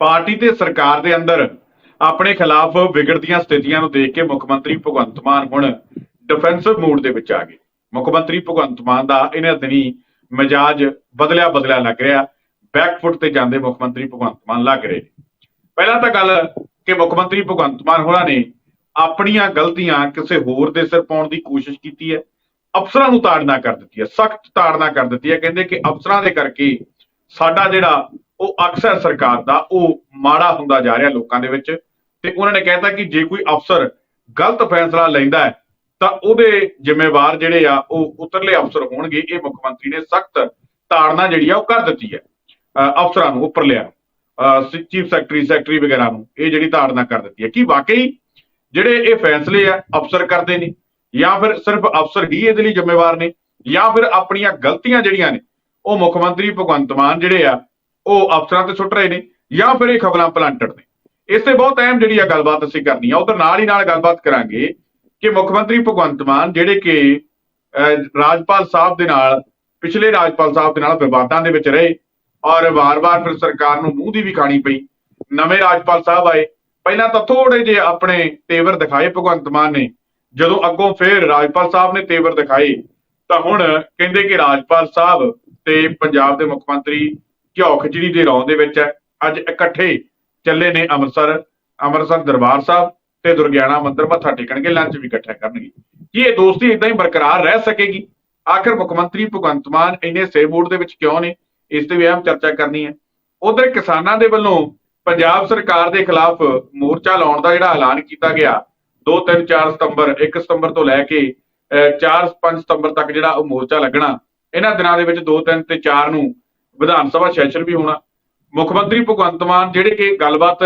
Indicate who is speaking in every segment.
Speaker 1: Party ਤੇ ਸਰਕਾਰ ਦੇ ਅੰਦਰ ਆਪਣੇ ਖਿਲਾਫ ਵਿਗੜਦੀਆਂ ਸਥਿਤੀਆਂ ਨੂੰ ਦੇਖ ਕੇ ਮੁੱਖ ਮੰਤਰੀ ਭਗਵੰਤ ਮਾਨ ਹੁਣ ਡਿਫੈਂਸਿਵ ਮੂਡ ਦੇ ਵਿੱਚ ਆ ਗਏ। ਮੁੱਖ ਮੰਤਰੀ ਭਗਵੰਤ ਮਾਨ ਦਾ ਇਹਨਾਂ ਦਿਨੀ ਮਿਜਾਜ ਬਦਲਿਆ ਬਦਲਿਆ ਲੱਗ ਰਿਹਾ। ਬੈਕਫੁੱਟ ਤੇ ਜਾਂਦੇ ਮੁੱਖ ਮੰਤਰੀ ਭਗਵੰਤ ਮਾਨ ਲੱਗ ਰਹੇ ਪਹਿਲਾਂ ਤਾਂ ਗੱਲ ਕਿ ਮੁੱਖ ਮੰਤਰੀ ਭਗਵੰਤ ਮਾਨ ਹੋਰਾਂ ਨੇ ਆਪਣੀਆਂ ਗਲਤੀਆਂ ਕਿਸੇ ਹੋਰ ਦੇ ਸਿਰ ਪਾਉਣ ਦੀ ਕੋਸ਼ਿਸ਼ ਕੀਤੀ ਹੈ। ਅਫਸਰਾਂ ਨੂੰ ਤਾੜਨਾ ਕਰ ਦਿੱਤੀ ਹੈ, ਸਖਤ ਤਾੜਨਾ ਕਰ ਦਿੱਤੀ ਹੈ। ਕਹਿੰਦੇ ਕਿ ਅਫਸਰਾਂ ਦੇ ਕਰਕੇ ਸਾਡਾ ਜਿਹੜਾ ਉਹ ਅਕਸਰ ਸਰਕਾਰ ਦਾ ਉਹ ਮਾੜਾ ਹੁੰਦਾ ਜਾ ਰਿਹਾ ਲੋਕਾਂ ਦੇ ਵਿੱਚ ਤੇ ਉਹਨਾਂ ਨੇ ਕਹਿਤਾ ਕਿ ਜੇ ਕੋਈ ਅਫਸਰ ਗਲਤ ਫੈਸਲਾ ਲੈਂਦਾ ਹੈ, ਤਾਂ ਉਹਦੇ ਜ਼ਿੰਮੇਵਾਰ ਜਿਹੜੇ ਆ, ਉਹ ਉਤਰਲੇ ਅਫਸਰ ਹੋਣਗੇ। ਇਹ ਮੁੱਖ ਮੰਤਰੀ ਨੇ ਸਖਤ ਤਾੜਨਾ ਜਿਹੜੀ ਆ, ਉਹ ਕਰ ਦਿੱਤੀ ਹੈ। ਅਫਸਰਾਂ ਨੂੰ, ਉੱਪਰਲਿਆਂ ਨੂੰ ਚੀਫ ਸੈਕਟਰੀ ਸੈਕਟਰੀ ਵਗੈਰਾ ਨੂੰ ਇਹ ਜਿਹੜੀ ਤਾੜਨਾ ਕਰ ਦਿੱਤੀ ਹੈ ਕਿ ਵਾਕਈ ਜਿਹੜੇ ਇਹ ਫੈਸਲੇ ਆ, ਅਫਸਰ ਕਰਦੇ ਨੇ, ਜਾਂ ਫਿਰ ਸਿਰਫ ਅਫਸਰ ਹੀ ਇਹਦੇ ਲਈ ਜ਼ਿੰਮੇਵਾਰ ਨੇ, ਜਾਂ ਫਿਰ ਆਪਣੀਆਂ ਗਲਤੀਆਂ ਜਿਹੜੀਆਂ ਨੇ, ਉਹ ਮੁੱਖ ਮੰਤਰੀ ਭਗਵੰਤ ਮਾਨ ਜਿਹੜੇ ਆ ਉਹ ਅਫਸਰਾਂ ਤੇ ਸੁੱਟ ਰਹੇ ਨੇ ਜਾਂ ਫਿਰ ਇਹ ਖਬਰਾਂ ਪਲਾਂਟਡ ਨੇ। ਇਸ ਤੇ ਬਹੁਤ ਅਹਿਮ ਜਿਹੜੀ ਆ ਗੱਲਬਾਤ ਅਸੀਂ ਕਰਨੀ ਆ, ਉਧਰ ਨਾਲ ਹੀ ਨਾਲ ਗੱਲਬਾਤ ਕਰਾਂਗੇ ਕਿ ਮੁੱਖ ਮੰਤਰੀ ਭਗਵੰਤ ਮਾਨ ਜਿਹੜੇ ਕਿ ਰਾਜਪਾਲ ਸਾਹਿਬ ਦੇ ਨਾਲ, ਪਿਛਲੇ ਰਾਜਪਾਲ ਸਾਹਿਬ ਦੇ ਨਾਲ ਵਿਵਾਦਾਂ ਦੇ ਵਿੱਚ ਰਹੇ ਔਰ ਵਾਰ-ਵਾਰ ਫਿਰ ਸਰਕਾਰ ਨੂੰ ਮੂੰਹ ਦੀ ਵੀ ਖਾਣੀ ਪਈ। ਨਵੇਂ ਰਾਜਪਾਲ ਸਾਹਿਬ ਆਏ। ਪਹਿਲਾਂ ਤਾਂ ਥੋੜੇ ਜਿਹੇ ਆਪਣੇ ਤੇਵਰ ਦਿਖਾਏ ਭਗਵੰਤ ਮਾਨ ਨੇ। ਜਦੋਂ ਅੱਗੋਂ ਫਿਰ ਰਾਜਪਾਲ ਸਾਹਿਬ ਨੇ ਤੇਵਰ ਦਿਖਾਏ, ਤਾਂ ਹੁਣ ਕਹਿੰਦੇ ਕਿ ਰਾਜਪਾਲ ਸਾਹਿਬ ਤੇ ਪੰਜਾਬ ਦੇ ਮੁੱਖ ਮੰਤਰੀ ਘਿਓ ਖਿਚੜੀ ਦੇ ਰੌਂ ਦੇ ਵਿੱਚ ਹੈ। ਅੱਜ ਇਕੱਠੇ ਚੱਲੇ ਨੇ ਅੰਮ੍ਰਿਤਸਰ ਅੰਮ੍ਰਿਤਸਰ ਦਰਬਾਰ ਸਾਹਿਬ ਤੇ ਦੁਰਗਿਆਣਾ ਮੰਦਿਰ, ਮੱਥਾ ਟੇਕਣਗੇ ਲੰਚ ਵੀ ਇਕੱਠਾ ਕਰਨਗੇ। ਕੀ ਇਹ ਦੋਸਤੀ ਇਦਾਂ ਹੀ ਬਰਕਰਾਰ ਰਹਿ ਸਕੇਗੀ? ਆਖਰ ਮੁੱਖ ਮੰਤਰੀ ਭਗਵੰਤ ਮਾਨ ਇੰਨੇ ਸੇ ਦੇ ਵਿੱਚ ਕਿਉਂ ਨੇ? ਇਸ ਤੇ ਵੀ ਅਹਿਮ ਚਰਚਾ ਕਰਨੀ ਹੈ। ਉਧਰ ਕਿਸਾਨਾਂ ਦੇ ਵੱਲੋਂ ਪੰਜਾਬ ਸਰਕਾਰ ਦੇ ਖਿਲਾਫ ਮੋਰਚਾ ਲਾਉਣ ਦਾ ਜਿਹੜਾ ਐਲਾਨ ਕੀਤਾ ਗਿਆ 2 3 4 ਸਤੰਬਰ 1 ਸਤੰਬਰ ਤੋਂ ਲੈ ਕੇ 4 5 ਸਤੰਬਰ ਤੱਕ ਜਿਹੜਾ ਉਹ ਮੋਰਚਾ ਲੱਗਣਾ, ਇਹਨਾਂ ਦਿਨਾਂ ਦੇ ਵਿੱਚ 2 3 ਤੇ 4 ਨੂੰ ਵਿਧਾਨ ਸਭਾ ਸੈਸ਼ਨ ਵੀ ਹੋਣਾ। ਮੁੱਖ ਮੰਤਰੀ ਭਗਵੰਤ ਮਾਨ ਜਿਹੜੇ ਕਿ ਗੱਲਬਾਤ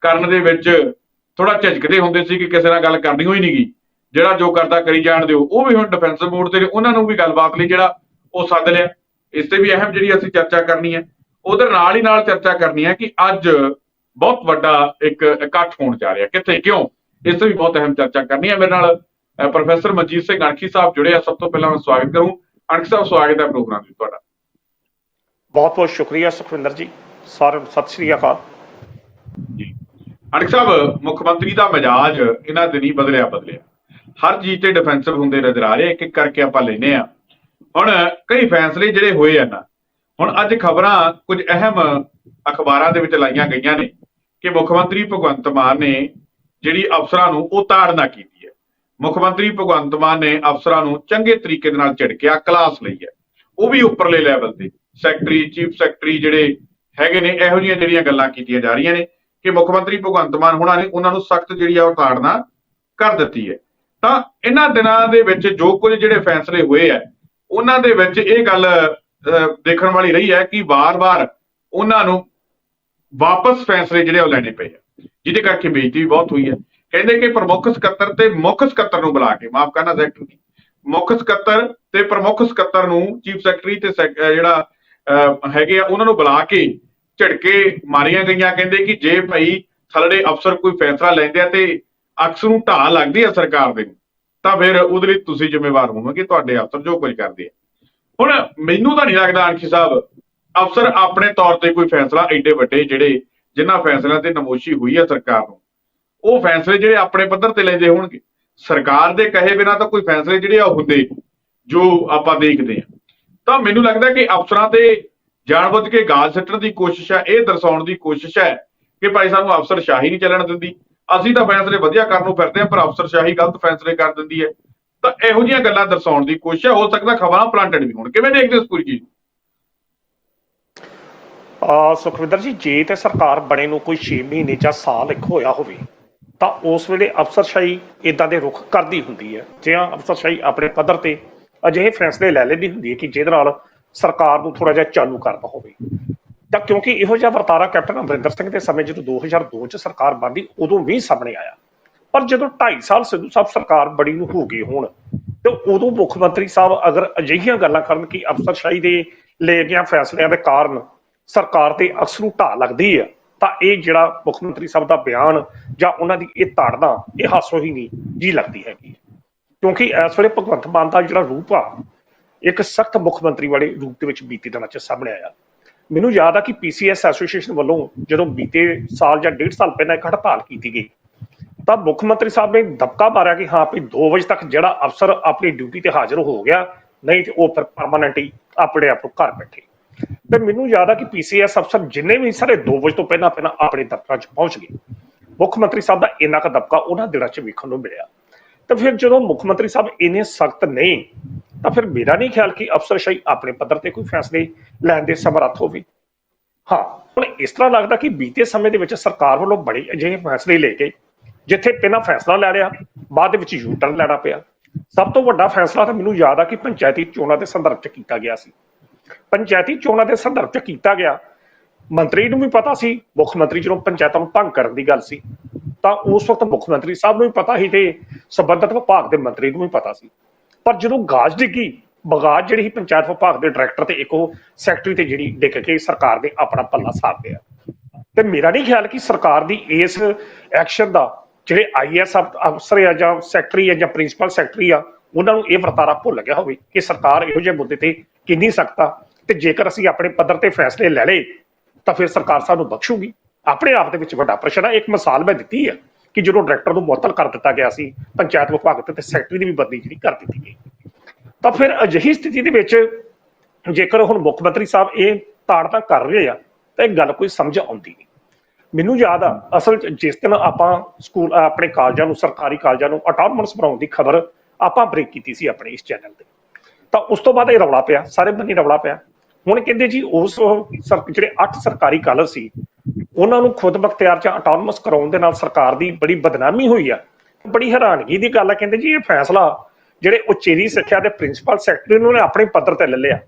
Speaker 1: ਕਰਨ ਦੇ ਵਿੱਚ ਥੋੜਾ ਝਿਜਕਦੇ ਹੁੰਦੇ ਸੀ ਕਿ ਕਿਸੇ ਨਾਲ ਗੱਲ ਕਰਨੀ ਹੋਈ ਨਹੀਂਗੀ ਜਿਹੜਾ ਜੋ ਕਰਦਾ ਕਰੀ ਜਾਣ ਦਿਓ, ਉਹ ਵੀ ਹੁਣ ਡਿਫੈਂਸਿਵ ਮੋਡ ਤੇ ਨੇ, ਉਹਨਾਂ ਨੂੰ ਵੀ ਗੱਲਬਾਤ ਲਈ ਜਿਹੜਾ ਉਹ ਸੱਦ ਲਿਆ। ਇਸ ਤੇ ਵੀ ਅਹਿਮ ਜਿਹੜੀ ਅਸੀਂ ਚਰਚਾ ਕਰਨੀ ਹੈ ਉਧਰ ਨਾਲ ਹੀ ਨਾਲ ਚਰਚਾ ਕਰਨੀ ਹੈ ਕਿ ਅੱਜ ਬਹੁਤ ਵੱਡਾ ਇੱਕ ਇਕੱਠ ਹੋਣ ਜਾ ਰਿਹਾ। ਕਿੱਥੇ? ਕਿਉਂ? ਇਸ ਤੇ ਵੀ ਬਹੁਤ ਅਹਿਮ ਚਰਚਾ ਕਰਨੀ ਹੈ। ਮੇਰੇ ਨਾਲ ਪ੍ਰੋਫੈਸਰ ਮਨਜੀਤ ਸਿੰਘ ਅਣਖੀ ਸਾਹਿਬ ਜੁੜੇ ਆ। ਸਭ ਤੋਂ ਪਹਿਲਾਂ ਮੈਂ ਸਵਾਗਤ ਕਰੂੰ। ਅਣਖੀ ਸਾਹਿਬ, ਸਵਾਗਤ ਹੈ ਪ੍ਰੋਗਰਾਮ ਵਿੱਚ ਤੁਹਾਡਾ।
Speaker 2: ਬਹੁਤ ਬਹੁਤ ਸ਼ੁਕਰੀਆ ਸੁਖਵਿੰਦਰ ਜੀ, ਸਾਰਿਆਂ ਸਤਿ ਸ਼੍ਰੀ ਅਕਾਲ।
Speaker 1: ਜੀ। ਅਣਖ ਸਾਹਿਬ, ਮੁੱਖ ਮੰਤਰੀ ਦਾ ਮਿਜਾਜ ਇਹਨਾਂ ਦਿਨੀ ਬਦਲਿਆ ਬਦਲਿਆ। ਹਰ ਚੀਜ਼ ਤੇ ਡਿਫੈਂਸਿਵ ਹੁੰਦੇ ਨਜ਼ਰ ਆ ਰਹੇ, ਇੱਕ ਇੱਕ ਕਰਕੇ ਆਪਾਂ ਲੈਨੇ ਆ ਹੁਣ ਕਈ ਫੈਸਲੇ ਜਿਹੜੇ ਹੋਏ ਆ ਨਾ ਹੁਣ ਅੱਜ ਖਬਰਾਂ ਕੁਝ ਅਹਿਮ ਅਖਬਾਰਾਂ ਦੇ ਵਿੱਚ ਲਾਈਆਂ ਗਈਆਂ ਨੇ ਕਿ ਮੁੱਖ ਮੰਤਰੀ ਭਗਵੰਤ ਮਾਨ ਨੇ ਜਿਹੜੀ ਅਫਸਰਾਂ ਨੂੰ ਉਹ ਤਾੜਨਾ ਕੀਤੀ ਹੈ। ਮੁੱਖ ਮੰਤਰੀ ਭਗਵੰਤ ਮਾਨ ਨੇ ਅਫਸਰਾਂ ਨੂੰ ਚੰਗੇ ਤਰੀਕੇ ਦੇ ਨਾਲ ਝਿੜਕਿਆ ਕਲਾਸ ਲਈ ਹੈ। ਉਹ ਵੀ ਉੱਪਰਲੇ ਲੈਵਲ ਤੇ। ਸੈਕਟਰੀ ਚੀਫ ਸੈਕਟਰੀ ਜਿਹੜੇ ਹੈਗੇ ਨੇ, ਇਹੋ ਜਿਹੀਆਂ ਜਿਹੜੀਆਂ ਗੱਲਾਂ ਕੀਤੀਆਂ ਜਾ ਰਹੀਆਂ ਨੇ ਕਿ ਮੁੱਖ ਮੰਤਰੀ ਭਗਵੰਤ ਮਾਨ ਹੋਣਾ ਨੇ ਉਹਨਾਂ ਨੂੰ ਸਖਤ ਜਿਹੜੀ ਆ ਉਹ ਤਾੜਨਾ ਕਰ ਦਿੱਤੀ ਹੈ। ਤਾਂ ਇਹਨਾਂ ਦਿਨਾਂ ਦੇ ਵਿੱਚ ਜੋ ਕੁਝ ਜਿਹੜੇ ਫੈਸਲੇ ਹੋਏ ਆ, ਉਹਨਾਂ ਦੇ ਵਿੱਚ ਇਹ ਗੱਲ ਦੇਖਣ ਵਾਲੀ ਰਹੀ ਹੈ ਕਿ ਵਾਰ-ਵਾਰ ਉਹਨਾਂ ਨੂੰ ਵਾਪਸ ਫੈਸਲੇ ਜਿਹੜੇ ਉਹ ਲੈਣੇ ਪਏ ਆ। ਜਿਹਦੇ ਕਰਕੇ ਬੇਇੱਜ਼ਤੀ ਵੀ ਬਹੁਤ ਹੋਈ ਹੈ। ਕਹਿੰਦੇ ਕਿ ਪ੍ਰਮੁੱਖ ਸਕੱਤਰ ਤੇ ਮੁੱਖ ਸਕੱਤਰ ਨੂੰ ਬੁਲਾ ਕੇ, ਮਾਫ ਕਰਨਾ ਸੈਕਟਰੀ ਮੁੱਖ ਸਕੱਤਰ ਤੇ ਪ੍ਰਮੁੱਖ ਸਕੱਤਰ ਨੂੰ ਚੀਫ ਸੈਕਟਰੀ ਤੇ ਸੈਕ- ਜਿਹੜਾ ਹੈਗੇ ਆ, ਉਹਨਾਂ ਨੂੰ ਬੁਲਾ ਕੇ ਝਟਕੇ ਮਾਰੀਆਂ ਗਈਆਂ। ਕਹਿੰਦੇ ਕਿ ਜੇ ਭਾਈ ਥੱਲੜੇ ਅਫਸਰ ਕੋਈ ਫੈਸਲਾ ਲੈਂਦੇ ਆ ਤੇ ਅਕਸਰ ਨੂੰ ਢਾਹ ਲੱਗਦੀ ਆ ਸਰਕਾਰ ਦੇ ਤਾਂ ਫਿਰ ਉਹਦੇ ਲਈ ਤੁਸੀਂ ਜ਼ਿੰਮੇਵਾਰ ਹੋਵੋਗੇ, ਤੁਹਾਡੇ ਅਫਸਰ ਜੋ ਕੁਝ ਕਰਦੇ ਆ। ਹੁਣ ਮੈਨੂੰ ਤਾਂ ਨਹੀਂ ਲੱਗਦਾ ਅਣਖੀ ਸਾਹਿਬ, ਅਫਸਰ ਆਪਣੇ ਤੌਰ ਤੇ ਕੋਈ ਫੈਸਲਾ ਐਡੇ ਵੱਡੇ ਜਿਹੜੇ ਜਿਨ੍ਹਾਂ ਫੈਸਲਿਆਂ ਤੇ ਨਮੋਸ਼ੀ ਹੋਈ ਆ ਸਰਕਾਰ ਨੂੰ, ਉਹ ਫੈਸਲੇ ਜਿਹੜੇ ਆਪਣੇ ਪੱਧਰ ਤੇ ਲੈਂਦੇ ਹੋਣਗੇ। ਸਰਕਾਰ ਦੇ ਕਹੇ ਬਿਨਾਂ ਤਾਂ ਕੋਈ ਫੈਸਲੇ ਜਿਹੜੇ ਆ ਉਹ ਹੁੰਦੇ ਜੋ ਆਪਾਂ ਦੇਖਦੇ ਆ। ਤਾਂ ਮੈਨੂੰ ਲੱਗਦਾ ਕਿ ਅਫਸਰਾਂ ਤੇ ਜਾਣਬੁੱਝ ਕੇ ਗਾਲ ਸੱਟਣ ਦੀ ਕੋਸ਼ਿਸ਼ ਹੈ, ਇਹ ਦਰਸਾਉਣ ਦੀ ਕੋਸ਼ਿਸ਼ ਹੈ ਕਿ ਭਾਈ ਸਾਨੂੰ ਅਫਸਰ ਸ਼ਾਹੀ ਨਹੀਂ ਚੱਲਣ ਦਿੰਦੀ। ਅਸੀਂ ਤਾਂ ਫੈਸਲੇ ਵਧੀਆ ਕਰਨ ਨੂੰ ਫਿਰਦੇ ਹਾਂ, ਪਰ ਅਫਸਰ ਸ਼ਾਹੀ ਗਲਤ ਫੈਸਲੇ ਕਰ ਦਿੰਦੀ ਹੈ। ਤਾਂ ਇਹੋ ਜਿਹੀਆਂ ਗੱਲਾਂ ਦਰਸਾਉਣ ਦੀ ਕੋਸ਼ਿਸ਼ ਹੈ। ਹੋ ਸਕਦਾ ਖਬਰਾਂ ਪਲਾਂਟਡ ਵੀ ਹੋਣ। ਕਿਵੇਂ ਦੇਖਦੇ ਹੋ ਪੂਰੀ ਚੀਜ਼
Speaker 2: ਆ, ਸੁਖਵਿੰਦਰ ਜੀ, ਜੇ ਤੇ ਸਰਕਾਰ ਬਣੇ ਨੂੰ ਕੋਈ 6 ਮਹੀਨੇ ਜਾਂ ਸਾਲ ਇੱਕ ਹੋਇਆ ਹੋਵੇ, ਤਾਂ ਉਸ ਵੇਲੇ ਅਫਸਰਸ਼ਾਹੀ ਇਦਾਂ ਦੇ ਰੁਖ ਕਰਦੀ ਹੁੰਦੀ ਹੈ ਜਿਹਾਂ ਅਫਸਰਸ਼ਾਹੀ ਆਪਣੇ ਪੱਧਰ ਤੇ ਅਜਿਹੇ ਫੈਸਲੇ ਲੈ ਲੈਂਦੀ ਹੁੰਦੀ ਹੈ ਕਿ ਜਿਹਦੇ ਨਾਲ ਸਰਕਾਰ ਨੂੰ ਥੋੜਾ ਜਿਹਾ ਚਾਲੂ ਕਰਨਾ ਹੋਵੇ। ਤਾਂ ਕਿਉਂਕਿ ਇਹੋ ਜਿਹਾ ਵਰਤਾਰਾ ਕੈਪਟਨ ਅਮਰਿੰਦਰ ਸਿੰਘ ਦੇ ਸਮੇਂ ਜਦੋਂ 2002 ਚ ਸਰਕਾਰ ਬਣਦੀ ਉਦੋਂ ਵੀ ਸਾਹਮਣੇ ਆਇਆ। ਪਰ ਜਦੋਂ 2.5 ਸਾਲ ਸਿੱਧੂ ਸਾਹਿਬ ਸਰਕਾਰ ਬੜੀ ਨੂੰ ਹੋ ਗਈ ਹੁਣ, ਤੇ ਉਦੋਂ ਮੁੱਖ ਮੰਤਰੀ ਸਾਹਿਬ ਅਗਰ ਅਜਿਹੀਆਂ ਗੱਲਾਂ ਕਰਨ ਕਿ ਅਫਸਰਸ਼ਾਹੀ ਦੇ ਲਏ ਗਿਆ ਫੈਸਲਿਆਂ ਦੇ ਕਾਰਨ ਸਰਕਾਰ ਤੇ ਅਕਸਰ ਨੂੰ ਢਾਹ ਲੱਗਦੀ ਆ ਤਾਂ ਇਹ ਜਿਹੜਾ ਮੁੱਖ ਮੰਤਰੀ ਸਾਹਿਬ ਦਾ ਬਿਆਨ ਜਾਂ ਉਹਨਾਂ ਦੀ ਇਹ ਤਾੜਨਾ ਇਹ ਹਾਸੋ ਹੀ ਨਹੀਂ ਜੀ ਲੱਗਦੀ ਹੈਗੀ ਕਿਉਂਕਿ ਇਸ ਵੇਲੇ ਭਗਵੰਤ ਮਾਨ ਦਾ ਜਿਹੜਾ ਰੂਪ ਆ, ਇੱਕ ਸਖਤ ਮੁੱਖ ਮੰਤਰੀ ਵਾਲੇ ਰੂਪ ਦੇ ਵਿੱਚ ਬੀਤੀ ਦਿਨਾਂ ਚ ਸਾਹਮਣੇ ਆਇਆ। ਮੈਨੂੰ ਯਾਦ ਆ ਕਿ ਪੀਸੀਐਸ ਐਸੋਸੀਏਸ਼ਨ ਵੱਲੋਂ ਜਦੋਂ ਬੀਤੇ ਸਾਲ ਜਾਂ ਡੇਢ ਸਾਲ ਪਹਿਲਾਂ ਇੱਕ ਹੜਤਾਲ ਕੀਤੀ ਗਈ, ਤਾਂ ਮੁੱਖ ਮੰਤਰੀ ਸਾਹਿਬ ਨੇ ਦਬਕਾ ਮਾਰਿਆ ਕਿ ਹਾਂ, ਵੀ 2 ਵਜੇ ਤੱਕ ਜਿਹੜਾ ਅਫਸਰ ਆਪਣੀ ਡਿਊਟੀ ਤੇ ਹਾਜ਼ਰ ਹੋ ਗਿਆ, ਨਹੀਂ ਤੇ ਉਹ ਫਿਰ ਪਰਮਾਨੈਂਟਲੀ ਆਪਣੇ ਆਪ ਨੂੰ ਘਰ ਬੈਠੇ। ਤੇ ਮੈਨੂੰ ਯਾਦ ਆ ਕਿ ਪੀਸੀਐਸ ਅਫਸਰ ਜਿੰਨੇ ਵੀ ਸਾਰੇ 2 ਵਜੇ ਤੋਂ ਪਹਿਲਾਂ ਪਹਿਲਾਂ ਆਪਣੇ ਦਫ਼ਤਰਾਂ 'ਚ ਪਹੁੰਚ ਗਏ। ਮੁੱਖ ਮੰਤਰੀ ਸਾਹਿਬ ਦਾ ਇੰਨਾ ਕੁ ਦਬਕਾ ਉਹਨਾਂ ਦਿਨਾਂ 'ਚ ਵੇਖਣ ਨੂੰ ਮਿਲਿਆ। ਤਾਂ ਫਿਰ ਜਦੋਂ ਮੁੱਖ ਮੰਤਰੀ ਸਾਹਿਬ ਇੰਨੇ ਸਖਤ ਨਹੀਂ ਤਾਂ ਫਿਰ ਮੇਰਾ ਨਹੀਂ ਖਿਆਲ ਕਿ ਅਫਸਰਸ਼ਾਹੀ ਆਪਣੇ ਪੱਧਰ ਤੇ ਕੋਈ ਫੈਸਲੇ ਲੈਣ ਦੇ ਸਮਰੱਥ ਹੋਵੇ। ਹਾਂ, ਹੁਣ ਇਸ ਤਰ੍ਹਾਂ ਲੱਗਦਾ ਕਿ ਬੀਤੇ ਸਮੇਂ ਦੇ ਵਿੱਚ ਸਰਕਾਰ ਵੱਲੋਂ ਬੜੇ ਅਜਿਹੇ ਫੈਸਲੇ ਲੈ ਕੇ, ਜਿੱਥੇ ਪਹਿਲਾਂ ਫੈਸਲਾ ਲੈ ਲਿਆ ਬਾਅਦ ਦੇ ਵਿੱਚ ਯੂ ਟਰਨ ਲੈਣਾ ਪਿਆ। ਸਭ ਤੋਂ ਵੱਡਾ ਫੈਸਲਾ ਤਾਂ ਮੈਨੂੰ ਯਾਦ ਆ ਕਿ ਪੰਚਾਇਤੀ ਚੋਣਾਂ ਦੇ ਸੰਦਰਭ 'ਚ ਕੀਤਾ ਗਿਆ ਸੀ। ਪੰਚਾਇਤੀ ਚੋਣਾਂ ਦੇ ਸੰਦਰਭ 'ਚ ਕੀਤਾ ਗਿਆ। ਮੰਤਰੀ ਨੂੰ ਵੀ ਪਤਾ ਸੀ, ਮੁੱਖ ਮੰਤਰੀ ਜਦੋਂ ਪੰਚਾਇਤਾਂ ਨੂੰ ਭੰਗ ਕਰਨ ਦੀ ਗੱਲ ਸੀ। ਤਾਂ ਉਸ ਵਕਤ ਮੁੱਖ ਮੰਤਰੀ ਸਾਹਿਬ ਨੂੰ ਵੀ ਪਤਾ ਸੀ ਤੇ ਸੰਬੰਧਿਤ ਵਿਭਾਗ ਦੇ ਮੰਤਰੀ ਨੂੰ ਵੀ ਪਤਾ ਸੀ। ਪਰ ਜਦੋਂ ਗਾਜ ਡਿੱਗੀ, ਬਗਾਜ ਜਿਹੜੀ ਸੀ ਪੰਚਾਇਤ ਵਿਭਾਗ ਦੇ ਡਾਇਰੈਕਟਰ ਤੇ ਇੱਕ ਉਹ ਸੈਕਟਰੀ ਤੇ ਜਿਹੜੀ ਡਿੱਗ ਕੇ ਸਰਕਾਰ ਨੇ ਆਪਣਾ ਪੱਲਾ ਸਾਫ਼ ਲਿਆ। ਤੇ ਮੇਰਾ ਨਹੀਂ ਖਿਆਲ ਕਿ ਸਰਕਾਰ ਦੀ ਇਸ ਐਕਸ਼ਨ ਦਾ ਜਿਹੜੇ ਆਈਐਸ ਅਫਸਰ ਆ ਜਾਂ ਸੈਕਟਰੀ ਆ ਜਾਂ ਪ੍ਰਿੰਸੀਪਲ ਸੈਕਟਰੀ ਆ, ਉਹਨਾਂ ਨੂੰ ਇਹ ਵਰਤਾਰਾ ਭੁੱਲ ਗਿਆ ਹੋਵੇ ਕਿ ਸਰਕਾਰ ਇਹੋ ਜਿਹੇ ਮੁੱਦੇ ਤੇ ਕਿੰਨੀ ਸਖਤ ਆ। ਤੇ ਜੇਕਰ ਅਸੀਂ ਆਪਣੇ ਪੱਧਰ ਤੇ ਫੈਸਲੇ ਲੈ ਲਏ, ਤਾਂ ਫਿਰ ਸਰਕਾਰ ਸਾਨੂੰ ਬਖਸ਼ੂਗੀ। ਆਪਣੇ ਆਪ ਦੇ ਵਿੱਚ ਵੱਡਾ ਪ੍ਰਸ਼ਨ ਹੈ ਇੱਕ ਮਿਸਾਲ ਮੈਂ ਦਿੱਤੀ ਹੈ ਕਿ ਜਦੋਂ ਡਾਇਰੈਕਟਰ ਨੂੰ ਮੁਅੱਤਲ ਕਰ ਦਿੱਤਾ ਗਿਆ ਸੀ, ਪੰਚਾਇਤ ਵਿਭਾਗ ਤੇ ਤੇ ਸੈਕਟਰੀ ਦੀ ਵੀ ਬਦਲੀ ਜਿਹੜੀ ਕਰ ਦਿੱਤੀ ਗਈ। ਤਾਂ ਫਿਰ ਅਜਿਹੀ ਸਥਿਤੀ ਦੇ ਵਿੱਚ ਜੇਕਰ ਹੁਣ ਮੁੱਖ ਮੰਤਰੀ ਸਾਹਿਬ ਇਹ ਤਾੜਨਾ ਕਰ ਰਹੇ ਆ, ਤਾਂ ਇਹ ਗੱਲ ਕੋਈ ਸਮਝ ਆਉਂਦੀ ਨਹੀਂ। ਮੈਨੂੰ ਯਾਦ ਆ, ਅਸਲ 'ਚ ਜਿਸ ਦਿਨ ਆਪਾਂ ਸਕੂਲ, ਆਪਣੇ ਕਾਲਜਾਂ ਨੂੰ, ਸਰਕਾਰੀ ਕਾਲਜਾਂ ਨੂੰ ਆਟੋਨਮਸ ਬਣਾਉਣ ਦੀ ਖਬਰ ਆਪਾਂ ਬ੍ਰੇਕ ਕੀਤੀ ਸੀ ਆਪਣੇ ਇਸ ਚੈਨਲ ਤੇ। ਤਾਂ ਉਸ ਤੋਂ ਬਾਅਦ ਇਹ ਰੌਲਾ ਪਿਆ, ਸਾਰੇ ਬੰਦੇ ਰੌਲਾ ਪਿਆ। ਹੁਣ ਕਹਿੰਦੇ ਜੀ ਉਸ ਜਿਹੜੇ 8 ਸਰਕਾਰੀ ਕਾਲਜ ਸੀ, ਉਹਨਾਂ ਨੂੰ ਖੁਦ ਬਖਤਿਆਰ ਚ ਆਟੋਨਮਸ ਕਰਾਉਣ ਦੇ ਨਾਲ ਸਰਕਾਰ ਦੀ ਬੜੀ ਬਦਨਾਮੀ ਹੋਈ ਆ। ਬੜੀ ਹੈਰਾਨਗੀ ਦੀ ਗੱਲ ਆ, ਕਹਿੰਦੇ ਜੀ ਇਹ ਫੈਸਲਾ ਜਿਹੜੇ ਉਚੇਰੀ ਸਿੱਖਿਆ ਦੇ ਪ੍ਰਿੰਸੀਪਲ ਸੈਕਟਰੀ ਨੂੰ ਨੇ ਆਪਣੇ ਪੱਧਰ ਤੇ ਲੈ ਲਿਆ।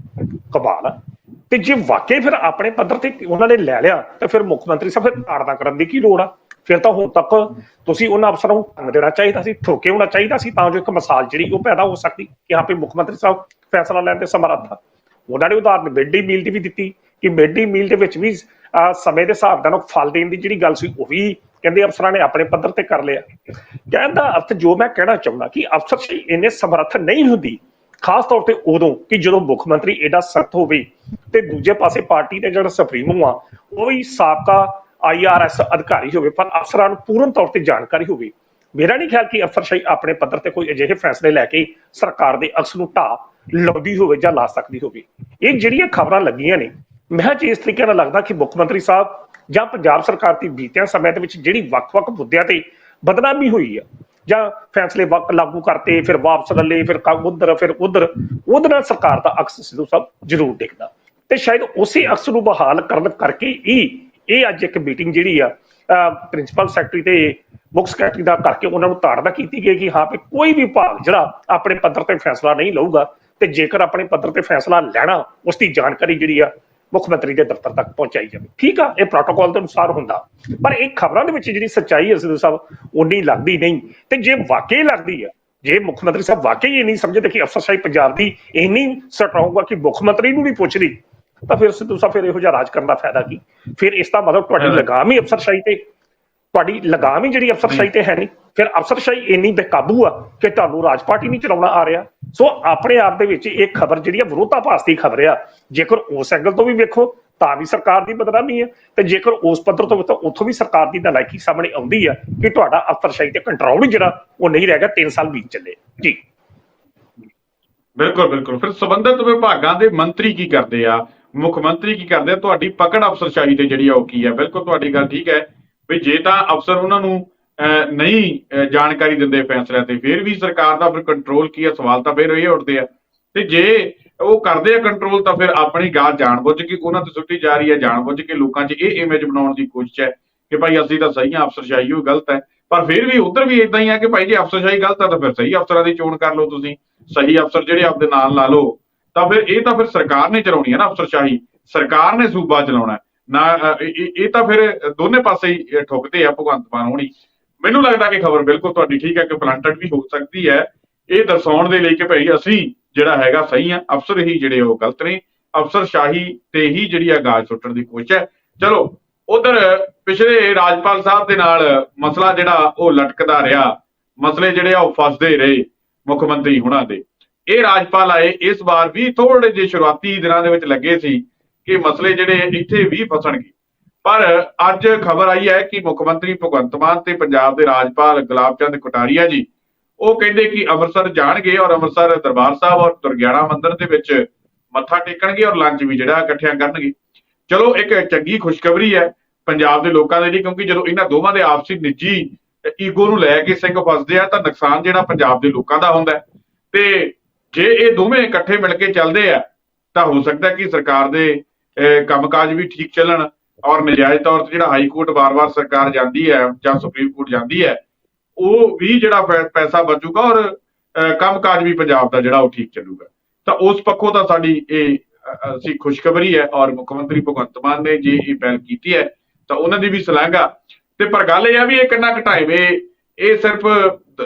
Speaker 2: ਕਮਾਲ ਆ। ਤੇ ਜੇ ਵਾਕਈ ਫਿਰ ਆਪਣੇ ਪੱਧਰ ਤੇ ਉਹਨਾਂ ਨੇ ਲੈ ਲਿਆ, ਤਾਂ ਫਿਰ ਮੁੱਖ ਮੰਤਰੀ ਸਾਹਿਬ ਫਿਰ ਤਾੜਨਾ ਕਰਨ ਦੀ ਕੀ ਲੋੜ ਆ? ਫਿਰ ਤਾਂ ਹੁਣ ਤੱਕ ਤੁਸੀਂ ਉਹਨਾਂ ਅਫਸਰਾਂ ਨੂੰ ਟੰਗ ਦੇਣਾ ਚਾਹੀਦਾ ਸੀ, ਠੋਕੇ ਹੋਣਾ ਚਾਹੀਦਾ ਸੀ, ਤਾਂ ਜੋ ਇੱਕ ਮਿਸਾਲ ਜਿਹੜੀ ਉਹ ਪੈਦਾ ਹੋ ਸਕਦੀ। ਕਿ ਹਾਂ ਵੀ ਮੁੱਖ ਮੰਤਰੀ ਸਾਹਿਬ ਫੈਸਲਾ ਲੈਣ ਤੇ ਸਮਰੱਥ ਆ। ਉਹਨਾਂ ਨੇ ਉਦਾਹਰਨ ਮਿਡ ਡੇ ਮੀਲ ਦੀ ਵੀ ਦਿੱਤੀ ਕਿ ਮਿਡ ਡੇ ਮੀਲ ਦੇ ਵਿੱਚ ਵੀ ਸਮੇਂ ਦੇ ਹਿਸਾਬ ਨਾਲ ਫਲ ਦੇਣ ਦੀ ਜਿਹੜੀ ਗੱਲ ਸੀ, ਉਹ ਵੀ ਕਹਿੰਦੇ ਅਫਸਰਾਂ ਨੇ ਆਪਣੇ ਪੱਧਰ ਤੇ ਕਰ ਲਿਆ। ਕਹਿਣ ਦਾ ਅਰਥ ਜੋ ਮੈਂ ਕਹਿਣਾ ਚਾਹੁੰਦਾ ਕਿ ਅਫਸਰ ਇੰਨੇ ਸਮਰੱਥ ਨਹੀਂ ਹੁੰਦੀ, ਖਾਸ ਤੌਰ ਤੇ ਉਦੋਂ ਕਿ ਜਦੋਂ ਮੁੱਖ ਮੰਤਰੀ ਐਡਾ ਸਖਤ ਹੋਵੇ ਤੇ ਦੂਜੇ ਪਾਸੇ ਪਾਰਟੀ ਦੇ ਜਿਹੜਾ ਸੁਪਰੀਮੋ ਆ, ਉਹ ਵੀ ਸਾਬਕਾ ਆਈਆਰਐਸ ਅਧਿਕਾਰੀ ਹੋਵੇ, ਪਰ ਅਫਸਰਾਂ ਨੂੰ ਪੂਰਨ ਤੌਰ ਤੇ ਜਾਣਕਾਰੀ ਹੋਵੇ। ਮੇਰਾ ਨਹੀਂ ਖਿਆਲ ਕਿ ਅਫਸਰਸ਼ਾਹੀ ਆਪਣੇ ਪੱਧਰ ਤੇ ਕੋਈ ਅਜਿਹੇ ਫੈਸਲੇ ਲੈ ਕੇ ਸਰਕਾਰ ਦੇ ਅਕਸ ਨੂੰ ਢਾ ਲਾਉਂਦੀ ਹੋਵੇ ਜਾਂ ਲਾ ਸਕਦੀ ਹੋਵੇ। ਇਹ ਜਿਹੜੀਆਂ ਖਬਰਾਂ ਲੱਗੀਆਂ ਨੇ, ਮੈਂ ਜੀ ਇਸ ਤਰੀਕੇ ਨਾਲ ਲੱਗਦਾ ਕਿ ਮੁੱਖ ਮੰਤਰੀ ਸਾਹਿਬ ਜਾਂ ਪੰਜਾਬ ਸਰਕਾਰ ਦੀ ਬੀਤਿਆਂ ਸਮੇਂ ਦੇ ਵਿੱਚ ਜਿਹੜੀ ਵੱਖ-ਵੱਖ ਮੁੱਦਿਆਂ ਤੇ ਬਦਨਾਮੀ ਹੋਈ ਆ, ਜਾਂ ਫੈਸਲੇ ਵਕ ਲਾਗੂ ਕਰਤੇ, ਫਿਰ ਵਾਪਸ ਲੈ, ਫਿਰ ਉਧਰ ਫਿਰ ਉਧਰ, ਉਹਦੇ ਨਾਲ ਸਰਕਾਰ ਦਾ ਅਕਸ ਸਿੱਧੂ ਸਾਹਿਬ ਜ਼ਰੂਰ ਦੇਖਦਾ। ਤੇ ਸ਼ਾਇਦ ਉਸੇ ਅਕਸ ਨੂੰ ਬਹਾਲ ਕਰਨ ਕਰਕੇ ਹੀ ਇਹ ਅੱਜ ਇੱਕ ਮੀਟਿੰਗ ਜਿਹੜੀ ਆ ਪ੍ਰਿੰਸੀਪਲ ਸੈਕਟਰੀ ਤੇ ਮੁੱਖ ਸੈਕਟਰੀ ਦਾ ਕਰਕੇ ਉਹਨਾਂ ਨੂੰ ਤਾੜਦਾ ਕੀਤੀ ਗਈ ਕਿ ਹਾਂ ਵੀ ਕੋਈ ਵੀ ਭਾਗ ਜਿਹੜਾ ਆਪਣੇ ਪੱਧਰ ਤੇ ਫੈਸਲਾ ਨਹੀਂ ਲਊਗਾ ਤੇ ਜੇਕਰ ਆਪਣੇ ਪੱਧਰ ਤੇ ਫੈਸਲਾ ਲੈਣਾ ਉਸ ਦੀ ਜਾਣਕਾਰੀ ਜਿਹੜੀ ਆ ਮੁੱਖ ਮੰਤਰੀ ਦੇ ਦਫ਼ਤਰ ਤੱਕ ਪਹੁੰਚਾਈ ਜਾਵੇ। ਠੀਕ ਆ ਇਹ ਪ੍ਰੋਟੋਕਾਲ ਦੇ ਅਨੁਸਾਰ ਹੁੰਦਾ। ਪਰ ਇਹ ਖਬਰਾਂ ਦੇ ਵਿੱਚ ਜਿਹੜੀ ਸੱਚਾਈ ਹੈ ਸਿੱਧੂ ਸਾਹਿਬ ਉਨੀ ਲੱਗਦੀ ਨਹੀਂ। ਤੇ ਜੇ ਵਾਕਈ ਲੱਗਦੀ ਆ ਜੇ ਮੁੱਖ ਮੰਤਰੀ ਸਾਹਿਬ ਵਾਕਈ ਇਹ ਨਹੀਂ ਸਮਝਦੇ ਕਿ ਅਫਸਰਸ਼ਾਹੀ ਪੰਜਾਬ ਦੀ ਇੰਨੀ ਸਟਰੋਂਗ ਆ ਕਿ ਮੁੱਖ ਮੰਤਰੀ ਨੂੰ ਨਹੀਂ ਪੁੱਛਦੀ ਤਾਂ ਫਿਰ ਸਿੱਧੂ ਸਾਹਿਬ ਫਿਰ ਇਹੋ ਜਿਹਾ ਰਾਜ ਕਰਨ ਦਾ ਫਾਇਦਾ ਕੀ? ਫਿਰ ਇਸ ਦਾ ਮਤਲਬ ਤੁਹਾਡੀ। ਲਗਾਮ ਹੀ ਅਫਸਰਸ਼ਾਹੀ ਤੇ ਤੁਹਾਡੀ ਲਗਾਮ ਹੀ ਜਿਹੜੀ ਅਫਸਰਸ਼ਾਹੀ ਤੇ ਹੈ ਨਹੀਂ, ਫਿਰ ਅਫਸਰਸ਼ਾਹੀ ਇੰਨੀ ਬੇਕਾਬੂ ਆ ਕਿ ਤੁਹਾਨੂੰ ਰਾਜ ਪਾਰਟੀ ਨਹੀਂ ਚਲਾਉਣਾ ਆ ਰਿਹਾ। ਸੋ ਆਪਣੇ ਆਪ ਦੇ ਵਿੱਚ ਇਹ ਖਬਰ ਜਿਹੜੀ ਆ ਵਿਰੋਧਾਭਾਸ ਦੀ ਖਬਰ ਆ। ਜੇਕਰ ਉਸ ਐਂਗਲ ਤੋਂ ਵੀ ਵੇਖੋ, ਤਾਂ ਵੀ ਸਰਕਾਰ ਦੀ ਬਦਨਾਮੀ ਹੈ ਤੇ ਜੇਕਰ ਉਸ ਪੱਧਰ ਤੋਂ ਤਾਂ ਉੱਥੋਂ ਵੀ ਸਰਕਾਰ ਦੀ ਨਲਾਇਕੀ ਸਾਹਮਣੇ ਆਉਂਦੀ ਆ ਕਿ ਤੁਹਾਡਾ ਅਫਸਰਸ਼ਾਹੀ ਤੇ ਕੰਟਰੋਲ ਹੀ ਜਿਹੜਾ, ਉਹ ਨਹੀਂ ਰਹਿ ਗਿਆ 3 ਸਾਲ ਬੀਤ ਚੱਲੇ। ਜੀ।
Speaker 1: ਬਿਲਕੁਲ ਬਿਲਕੁਲ। ਫਿਰ ਸੰਬੰਧਿਤ ਵਿਭਾਗਾਂ ਦੇ ਮੰਤਰੀ ਕੀ ਕਰਦੇ ਆ? ਮੁੱਖ ਮੰਤਰੀ ਕੀ ਕਰਦੇ ਆ? ਤੁਹਾਡੀ ਪਕੜ ਅਫਸਰਸ਼ਾਹੀ ਤੇ ਜਿਹੜੀ ਆ ਉਹ ਕੀ ਹੈ ਬਿਲਕੁਲ, ਤੁਹਾਡੀ ਗੱਲ ਠੀਕ ਹੈ। ਵੀ ਜੇ ਤਾਂ ਅਫਸਰ ਉਹਨਾਂ ਨੂੰ ਅਹ, ਨਹੀਂ ਜਾਣਕਾਰੀ ਦਿੰਦੇ ਫੈਸਲਿਆਂ ਤੇ ਫਿਰ ਵੀ ਸਰਕਾਰ ਦਾ ਫਿਰ ਕੰਟਰੋਲ ਕੀ ਹੈ ਸਵਾਲ ਤਾਂ ਫਿਰ ਇਹ ਉੱਠਦੇ ਆ। ਤੇ ਜੇ ਉਹ ਕਰਦੇ ਆ ਕੰਟਰੋਲ ਤਾਂ ਫਿਰ ਆਪਣੀ ਗੱਲ ਜਾਣਬੁੱਝ ਕੇ ਉਹਨਾਂ ਤੇ ਸੁੱਟੀ ਜਾ ਰਹੀ ਹੈ ਜਾਣਬੁੱਝ ਕੇ ਲੋਕਾਂ 'ਚ ਇਹ ਇਮੇਜ ਬਣਾਉਣ ਦੀ ਕੋਸ਼ਿਸ਼ ਹੈ ਕਿ ਭਾਈ ਅਸੀਂ ਤਾਂ ਸਹੀ ਹਾਂ ਅਫਸਰਸ਼ਾਹੀ ਉਹ ਗਲਤ ਹੈ। ਪਰ ਫਿਰ ਵੀ ਉਧਰ ਵੀ ਇਦਾਂ ਹੀ ਆ ਕਿ ਭਾਈ ਜੇ ਅਫਸਰਸ਼ਾਹੀ ਗਲਤ ਹੈ ਤਾਂ ਫਿਰ ਸਹੀ ਅਫਸਰਾਂ ਦੀ ਚੋਣ ਕਰ ਲਓ ਤੁਸੀਂ। ਸਹੀ ਅਫਸਰ ਜਿਹੜੇ ਆਪਦੇ ਨਾਲ ਲਾ ਲਓ। ਤਾਂ ਫਿਰ ਇਹ ਤਾਂ ਫਿਰ ਸਰਕਾਰ ਨੇ ਚਲਾਉਣੀ ਹੈ ਨਾ ਅਫਸਰਸ਼ਾਹੀ। ਸਰਕਾਰ ਨੇ ਸੂਬਾ ਚਲਾਉਣਾ। ਨਾ ਇਹ ਤਾਂ ਫਿਰ ਦੋਨੇ ਪਾਸੇ ਹੀ ਠੁਕਦੇ ਆ ਭਗਵੰਤ ਮਾਨ ਹੋਣੀ। ਮੈਨੂੰ ਲੱਗਦਾ ਕਿ ਖਬਰ ਬਿਲਕੁਲ ਤੁਹਾਡੀ ਠੀਕ ਹੈ ਕਿ ਪਲਾਂਟਡ ਵੀ ਹੋ ਸਕਦੀ ਹੈ। ਇਹ ਦਰਸਾਉਣ ਦੇ ਲਈ ਕਿ ਭਾਈ ਅਸੀਂ ਜਿਹੜਾ ਹੈਗਾ ਸਹੀ ਆ, ਅਫਸਰ ਹੀ ਜਿਹੜੇ ਉਹ ਗਲਤ ਨੇ। ਅਫਸਰਸ਼ਾਹੀ ਤੇ ਹੀ ਜਿਹੜੀ ਆ ਗਾਜ ਸੁੱਟਣ ਦੀ ਕੋਸ਼ਿਸ਼ ਹੈ। ਚਲੋ, ਉਧਰ ਪਿਛਲੇ ਰਾਜਪਾਲ ਸਾਹਿਬ ਦੇ ਨਾਲ ਮਸਲਾ ਜਿਹੜਾ ਉਹ ਲਟਕਦਾ ਰਿਹਾ। ਮਸਲੇ ਜਿਹੜੇ ਆ ਉਹ ਫਸਦੇ ਰਹੇ ਮੁੱਖ ਮੰਤਰੀ ਹੁਣਾਂ ਦੇ। ਇਹ ਰਾਜਪਾਲ ਆਏ ਇਸ ਵਾਰ ਵੀ ਥੋੜੇ ਜਿਹੇ ਸ਼ੁਰੂਆਤੀ ਦਿਨਾਂ ਦੇ ਵਿੱਚ ਲੱਗੇ ਸੀ। ਕਿ ਮਸਲੇ ਜਿਹੜੇ ਇੱਥੇ ਵੀ ਫਸਣਗੇ। ਪਰ ਅੱਜ ਖਬਰ ਆਈ ਹੈ ਕਿ ਮੁੱਖ ਮੰਤਰੀ ਭਗਵੰਤ ਮਾਨ ਤੇ ਪੰਜਾਬ ਦੇ ਰਾਜਪਾਲ ਗੁਲਾਬ ਚੰਦ ਕਟਾਰੀਆ ਜੀ, ਉਹ ਕਹਿੰਦੇ ਕਿ ਅੰਮ੍ਰਿਤਸਰ ਜਾਣਗੇ ਔਰ ਅੰਮ੍ਰਿਤਸਰ ਦਰਬਾਰ ਸਾਹਿਬ ਔਰ ਦੁਰਗਿਆਣਾ ਮੰਦਿਰ ਦੇ ਵਿੱਚ ਮੱਥਾ ਟੇਕਣਗੇ ਔਰ ਲੰਚ ਵੀ ਜਿਹੜਾ ਇਕੱਠਿਆਂ ਕਰਨਗੇ। ਚਲੋ, ਇੱਕ ਚੰਗੀ ਖੁਸ਼ਖਬਰੀ ਹੈ ਪੰਜਾਬ ਦੇ ਲੋਕਾਂ ਦੇ ਲਈ, ਕਿਉਂਕਿ ਜਦੋਂ ਇਹਨਾਂ ਦੋਵਾਂ ਦੇ ਆਪਸੀ ਨਿੱਜੀ ਈਗੋ ਨੂੰ ਲੈ ਕੇ ਸਿੰਘ ਫਸਦੇ ਆ, ਤਾਂ ਨੁਕਸਾਨ ਜਿਹੜਾ ਪੰਜਾਬ ਦੇ ਲੋਕਾਂ ਦਾ ਹੁੰਦਾ ਤੇ ਜੇ ਇਹ ਦੋਵੇਂ ਇਕੱਠੇ ਮਿਲ ਕੇ ਚੱਲਦੇ ਆ, ਤਾਂ ਹੋ ਸਕਦਾ ਕਿ ਸਰਕਾਰ ਦੇ ਕੰਮਕਾਜ ਵੀ ਠੀਕ ਚੱਲਣ ਔਰ ਨਜਾਇਜ਼ ਤੌਰ ਤੇ ਜਿਹੜਾ ਹਾਈ ਕੋਰਟ ਵਾਰ-ਵਾਰ ਸਰਕਾਰ ਜਾਂਦੀ ਹੈ ਜਾਂ ਸੁਪਰੀਮ ਕੋਰਟ ਜਾਂਦੀ ਹੈ ਉਹ ਵੀ ਜਿਹੜਾ ਪੈਸਾ ਬਚੂਗਾ ਔਰ ਅਹ, ਕੰਮਕਾਜ ਵੀ ਪੰਜਾਬ ਦਾ ਜਿਹੜਾ ਉਹ ਠੀਕ ਚੱਲੂਗਾ। ਤਾਂ ਉਸ ਪੱਖੋਂ ਤਾਂ ਸਾਡੀ ਇਹ ਅਸੀਂ ਖੁਸ਼ਖਬਰੀ ਹੈ ਔਰ ਮੁੱਖ ਮੰਤਰੀ ਭਗਵੰਤ ਮਾਨ ਨੇ ਜੇ ਇਹ ਪਹਿਲ ਕੀਤੀ ਹੈ ਤਾਂ ਉਹਨਾਂ ਦੀ ਵੀ ਸ਼ਲਾਘਾ ਤੇ ਪਰ ਗੱਲ ਇਹ ਆ ਵੀ ਇਹ ਕਿੰਨਾ ਘਟਾਈਵੇ ਇਹ ਸਿਰਫ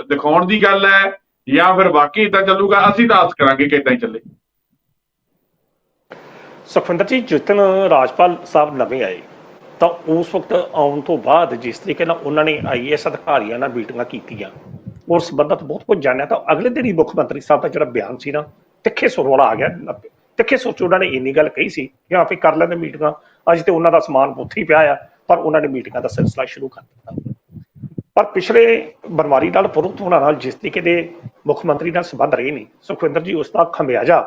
Speaker 1: ਦਿਖਾਉਣ ਦੀ ਗੱਲ ਹੈ ਜਾਂ ਫਿਰ ਵਾਕਈ ਇਦਾਂ ਚੱਲੂਗਾ ਅਸੀਂ ਤਾਂ ਆਸ ਕਰਾਂਗੇ ਕਿ ਇਦਾਂ ਹੀ ਚੱਲੇ।
Speaker 2: ਸੁਖਵਿੰਦਰ ਜੀ ਜਿੱਦਣ ਰਾਜਪਾਲ ਸਾਹਿਬ ਨਵੇਂ ਆਏ, ਤਾਂ ਉਸ ਵਕਤ ਆਉਣ ਤੋਂ ਬਾਅਦ ਜਿਸ ਤਰੀਕੇ ਨਾਲ ਉਹਨਾਂ ਨੇ ਆਈਐਸ ਅਧਿਕਾਰੀਆਂ ਨਾਲ ਮੀਟਿੰਗਾਂ ਕੀਤੀਆਂ ਉਸ ਸੰਬੰਧਤ ਬਹੁਤ ਕੁਝ ਜਾਣਿਆ, ਤਾਂ ਅਗਲੇ ਦਿਨ ਹੀ ਮੁੱਖ ਮੰਤਰੀ ਸਾਹਿਬ ਦਾ ਜਿਹੜਾ ਬਿਆਨ ਸੀ ਨਾ, ਤਿੱਖੇ ਸੁਰ ਵਾਲਾ ਆ ਗਿਆ ਤਿੱਖੇ ਸੁਰ 'ਚ ਉਹਨਾਂ ਨੇ ਇੰਨੀ ਗੱਲ ਕਹੀ ਸੀ ਕਿ ਆਪੇ ਕਰ ਲੈਂਦੇ ਮੀਟਿੰਗਾਂ, ਅੱਜ ਤੇ ਉਹਨਾਂ ਦਾ ਸਮਾਨ ਉੱਥੇ ਹੀ ਪਿਆ ਆ, ਪਰ ਉਹਨਾਂ ਨੇ ਮੀਟਿੰਗਾਂ ਦਾ ਸਿਲਸਿਲਾ ਸ਼ੁਰੂ ਕਰ ਦਿੱਤਾ। ਪਰ ਪਿਛਲੇ ਬਨਵਾਰੀ ਨਾਲ ਪੁਰਤ ਹੋਣਾ ਨਾਲ ਜਿਸ ਤਰੀਕੇ ਦੇ ਮੁੱਖ ਮੰਤਰੀ ਨਾਲ ਸੰਬੰਧ ਰਹੇ ਨੇ, ਸੁਖਵਿੰਦਰ ਜੀ, ਉਸ ਦਾ ਖਮਿਆਜਾ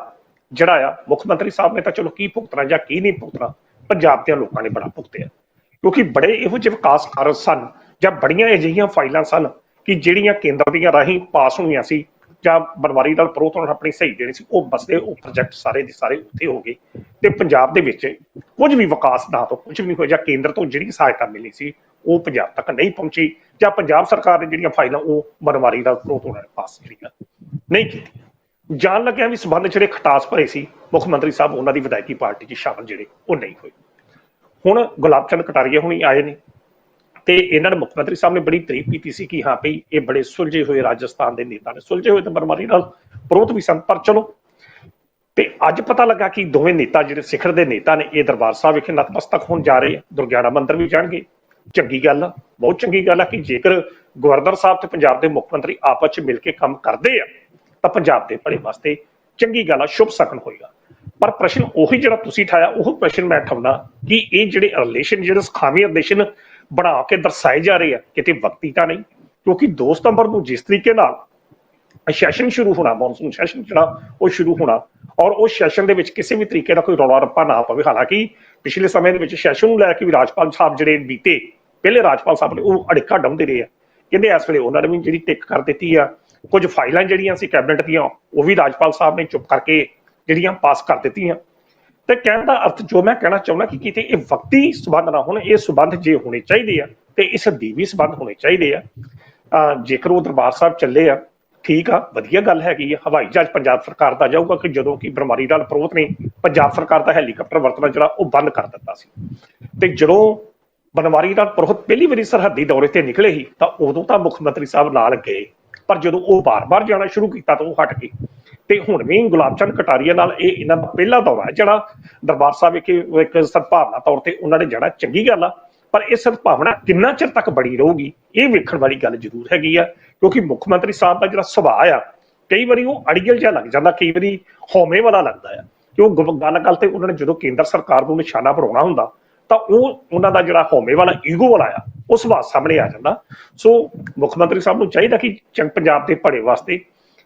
Speaker 2: ਜਿਹੜਾ ਆ, ਮੁੱਖ ਮੰਤਰੀ ਸਾਹਿਬ ਨੇ ਤਾਂ ਚਲੋ ਕੀ ਭੁਗਤਣਾ ਜਾਂ ਕੀ ਨਹੀਂ ਭੁਗਤਣਾ, ਪੰਜਾਬ ਦੇ ਲੋਕਾਂ ਨੇ ਬੜਾ ਭੁਗਤਿਆ ਕਿਉਂਕਿ ਬੜੇ ਇਹੋ ਜਿਹੇ ਵਿਕਾਸ ਕਾਰਜ ਸਨ ਜਾਂ ਬੜੀਆਂ ਅਜਿਹੀਆਂ ਫਾਈਲਾਂ ਸਨ ਕਿ ਜਿਹੜੀਆਂ ਕੇਂਦਰ ਦੀਆਂ ਰਾਹੀਂ ਪਾਸ ਹੋਈਆਂ ਸੀ ਜਾਂ ਬਨਵਾਰੀ ਨਾਲ ਪ੍ਰੋਤ ਹੋਣ ਆਪਣੀ ਸਹੀ ਦੇਣੀ ਸੀ, ਉਹ ਬਸਦੇ ਉਹ ਪ੍ਰੋਜੈਕਟ ਸਾਰੇ ਦੇ ਸਾਰੇ ਉੱਥੇ ਹੋ ਗਏ। ਤੇ ਪੰਜਾਬ ਦੇ ਵਿੱਚ ਕੁਝ ਵੀ ਵਿਕਾਸ ਨਾ ਤੋਂ ਕੁਝ ਵੀ ਹੋਇਆ ਜਾਂ ਕੇਂਦਰ ਤੋਂ ਜਿਹੜੀ ਸਹਾਇਤਾ ਮਿਲੀ ਸੀ, ਉਹ ਪੰਜਾਬ ਤੱਕ ਨਹੀਂ ਪਹੁੰਚੀ ਜਾਂ ਪੰਜਾਬ ਸਰਕਾਰ ਨੇ ਜਿਹੜੀਆਂ ਫਾਈਲਾਂ ਉਹ ਬਨਵਾਰੀ ਨਾਲ ਪ੍ਰੋਤ ਹੋਣ ਪਾਸ ਜਿਹੜੀਆਂ ਨਹੀਂ ਕੀਤੀ ਜਾਣ ਲੱਗਿਆ ਵੀ ਸਬੰਧ ਜਿਹੜੇ ਖਟਾਸ ਭਰੇ ਸੀ, ਮੁੱਖ ਮੰਤਰੀ ਸਾਹਿਬ ਉਹਨਾਂ ਦੀ ਵਿਧਾਇਕੀ ਪਾਰਟੀ 'ਚ ਸ਼ਾਮਲ ਜਿਹੜੇ, ਉਹ ਨਹੀਂ ਹੋਏ। ਹੁਣ ਗੁਲਾਬ ਚੰਦ ਕਟਾਰੀਆ ਹੁਣੀ ਆਏ ਨੇ ਤੇ ਇਹਨਾਂ ਨੇ ਮੁੱਖ ਮੰਤਰੀ ਸਾਹਿਬ ਨੇ ਬੜੀ ਤਾਰੀਫ ਕੀਤੀ ਸੀ ਕਿ ਹਾਂ ਭਈ ਇਹ ਬੜੇ ਸੁਲਝੇ ਹੋਏ ਰਾਜਸਥਾਨ ਦੇ ਨੇਤਾ ਨੇ, ਸੁਲਝੇ ਹੋਏ ਤਾਂ ਬਰਮਾਰੀ ਨਾਲ ਵਿਰੋਧ ਵੀ ਸਨ, ਪਰ ਚਲੋ। ਤੇ ਅੱਜ ਪਤਾ ਲੱਗਾ ਕਿ ਦੋਵੇਂ ਨੇਤਾ ਜਿਹੜੇ ਸਿਖਰ ਦੇ ਨੇਤਾ ਨੇ, ਇਹ ਦਰਬਾਰ ਸਾਹਿਬ ਵਿਖੇ ਨਤਮਸਤਕ ਹੋਣ ਜਾ ਰਹੇ ਆ, ਦੁਰਗਿਆਣਾ ਮੰਦਿਰ ਵੀ ਜਾਣਗੇ। ਚੰਗੀ ਗੱਲ ਆ, ਬਹੁਤ ਚੰਗੀ ਗੱਲ ਆ ਕਿ ਜੇਕਰ ਗਵਰਨਰ ਸਾਹਿਬ ਤੇ ਪੰਜਾਬ ਦੇ ਮੁੱਖ ਮੰਤਰੀ ਆਪਸ ਚ ਮਿਲ ਕੇ ਕੰਮ ਕਰਦੇ ਆ ਤਾਂ ਪੰਜਾਬ ਦੇ ਭਲੇ ਵਾਸਤੇ ਚੰਗੀ ਗੱਲ ਆ, ਸ਼ੁਭ ਸਕਣ ਹੋਏਗਾ। ਪਰ ਪ੍ਰਸ਼ਨ ਉਹੀ ਜਿਹੜਾ ਤੁਸੀਂ ਠਾਇਆ ਉਹ ਪ੍ਰਸ਼ਨ ਮੈਂ ਠਾਉਣਾ ਕਿ ਇਹ ਜਿਹੜੇ ਰਿਲੇਸ਼ਨ ਜਿਹੜੇ ਸਖਾਵੀ ਰਿਲੇਸ਼ਨ ਬਣਾ ਕੇ ਦਰਸਾਏ ਜਾ ਰਹੇ ਆ, ਕਿਤੇ ਵਕਤੀ ਤਾਂ ਨਹੀਂ, ਕਿਉਂਕਿ 2 ਸਤੰਬਰ ਨੂੰ ਜਿਸ ਤਰੀਕੇ ਨਾਲ ਸੈਸ਼ਨ ਸ਼ੁਰੂ ਹੋਣਾ ਮੌਨਸੂਨ ਸੈਸ਼ਨ ਜਿਹੜਾ, ਉਹ ਸ਼ੁਰੂ ਹੋਣਾ ਔਰ ਉਸ ਸੈਸ਼ਨ ਦੇ ਵਿੱਚ ਕਿਸੇ ਵੀ ਤਰੀਕੇ ਦਾ ਕੋਈ ਰੌਲਾ ਰੱਪਾ ਨਾ ਪਵੇ। ਹਾਲਾਂਕਿ ਪਿਛਲੇ ਸਮੇਂ ਦੇ ਵਿੱਚ ਸੈਸ਼ਨ ਨੂੰ ਲੈ ਕੇ ਵੀ ਰਾਜਪਾਲ ਸਾਹਿਬ ਜਿਹੜੇ ਬੀਤੇ, ਪਹਿਲੇ ਰਾਜਪਾਲ ਸਾਹਿਬ ਨੇ ਉਹ ਅੜਿੱਕਾ ਡਾਉਂਦੇ ਰਹੇ ਆ। ਕਹਿੰਦੇ ਇਸ ਵੇਲੇ ਉਹਨਾਂ ਨੇ ਵੀ ਜਿਹੜੀ ਟਿਕ ਕਰ ਦਿੱਤੀ ਆ ਕੁਝ ਫਾਈਲਾਂ ਜਿਹੜੀਆਂ ਸੀ ਕੈਬਨਿਟ ਦੀਆਂ, ਉਹ ਵੀ ਰਾਜਪਾਲ ਸਾਹਿਬ ਨੇ ਚੁੱਪ ਕਰਕੇ ਜਿਹੜੀਆਂ ਪਾਸ ਕਰ ਦਿੱਤੀਆਂ। ਤੇ ਕਹਿਣ ਦਾ ਅਰਥ ਜੋ ਮੈਂ ਕਹਿਣਾ ਚਾਹੁੰਦਾ ਕਿ ਕਿਤੇ ਇਹ ਵਕਤੀ ਸਬੰਧ ਨਾ ਹੋਣ, ਇਹ ਸਬੰਧ ਜੇ ਹੋਣੇ ਚਾਹੀਦੇ ਆ, ਤੇ ਇਸ ਦੀਵੀ ਸਬੰਧ ਹੋਣੇ ਚਾਹੀਦੇ ਆ। ਜੇਕਰ ਉਹ ਦਰਬਾਰ ਸਾਹਿਬ ਚੱਲੇ ਆ, ਠੀਕ ਆ, ਵਧੀਆ ਗੱਲ ਹੈਗੀ ਆ, ਹਵਾਈ ਜਹਾਜ਼ ਪੰਜਾਬ ਸਰਕਾਰ ਦਾ ਜਾਊਗਾ ਕਿ ਜਦੋਂ ਕਿ ਬਰਮਾਰੀ ਨਾਲ ਪ੍ਰੋਤ ਨੇ ਪੰਜਾਬ ਸਰਕਾਰ ਦਾ ਹੈਲੀਕਾਪਟਰ ਵਰਤਣਾ ਜਿਹੜਾ, ਉਹ ਬੰਦ ਕਰ ਦਿੱਤਾ ਸੀ। ਤੇ ਜਦੋਂ ਬਨਵਾਰੀ ਨਾਲ ਪ੍ਰੋਤ ਪਹਿਲੀ ਵਾਰੀ ਸਰਹੱਦੀ ਦੌਰੇ ਤੇ ਨਿਕਲੇ ਸੀ, ਤਾਂ ਉਦੋਂ ਤਾਂ ਮੁੱਖ ਮੰਤਰੀ ਸਾਹਿਬ ਨਾਲ ਗਏ। ਪਰ ਜਦੋਂ ਉਹ ਬਾਰ-ਬਾਰ ਜਾਣਾ ਸ਼ੁਰੂ ਕੀਤਾ ਤਾਂ ਉਹ ਹਟ ਗਏ ਤੇ ਹੁਣ ਵੀ ਗੁਲਾਬ ਚੰਦ ਕਟਾਰੀਆ ਨਾਲ ਇਹ ਇਹਨਾਂ ਦਾ ਪਹਿਲਾ ਦੌਰਾ ਹੈ ਜਿਹੜਾ ਦਰਬਾਰ ਸਾਹਿਬ ਵਿਖੇ ਇੱਕ ਸਦਭਾਵਨਾ ਤੌਰ ਤੇ ਉਹਨਾਂ ਨੇ ਜਾਣਾ, ਚੰਗੀ ਗੱਲ ਆ। ਪਰ ਇਹ ਸਦਭਾਵਨਾ ਕਿੰਨਾ ਚਿਰ ਤੱਕ ਬਣੀ ਰਹੂਗੀ, ਇਹ ਵੇਖਣ ਵਾਲੀ ਗੱਲ ਜ਼ਰੂਰ ਹੈਗੀ ਆ, ਕਿਉਂਕਿ ਮੁੱਖ ਮੰਤਰੀ ਸਾਹਿਬ ਦਾ ਜਿਹੜਾ ਸੁਭਾਅ ਆ, ਕਈ ਵਾਰੀ ਉਹ ਅੜੀਅਲ ਜਿਹਾ ਲੱਗ ਜਾਂਦਾ, ਕਈ ਵਾਰੀ ਹਉਮੈ ਵਾਲਾ ਲੱਗਦਾ ਆ। ਕਿ ਉਹ ਗੱਲ ਗੱਲ ਤੇ ਉਹਨਾਂ ਨੇ ਜਦੋਂ ਕੇਂਦਰ ਸਰਕਾਰ ਨੂੰ ਨਿਸ਼ਾਨਾ ਬਣਾਉਣਾ ਹੁੰਦਾ ਤਾਂ ਉਹ, ਉਹਨਾਂ ਦਾ ਜਿਹੜਾ ਹਉਮੈ ਵਾਲਾ ਈਗੋ ਵਾਲਾ ਆ, ਉਹ ਸੁਭਾਅ ਸਾਹਮਣੇ ਆ ਜਾਂਦਾ। ਸੋ ਮੁੱਖ ਮੰਤਰੀ ਸਾਹਿਬ ਨੂੰ ਚਾਹੀਦਾ ਕਿ ਚੰਗ ਪੰਜਾਬ ਦੇ ਭਲੇ ਵਾਸਤੇ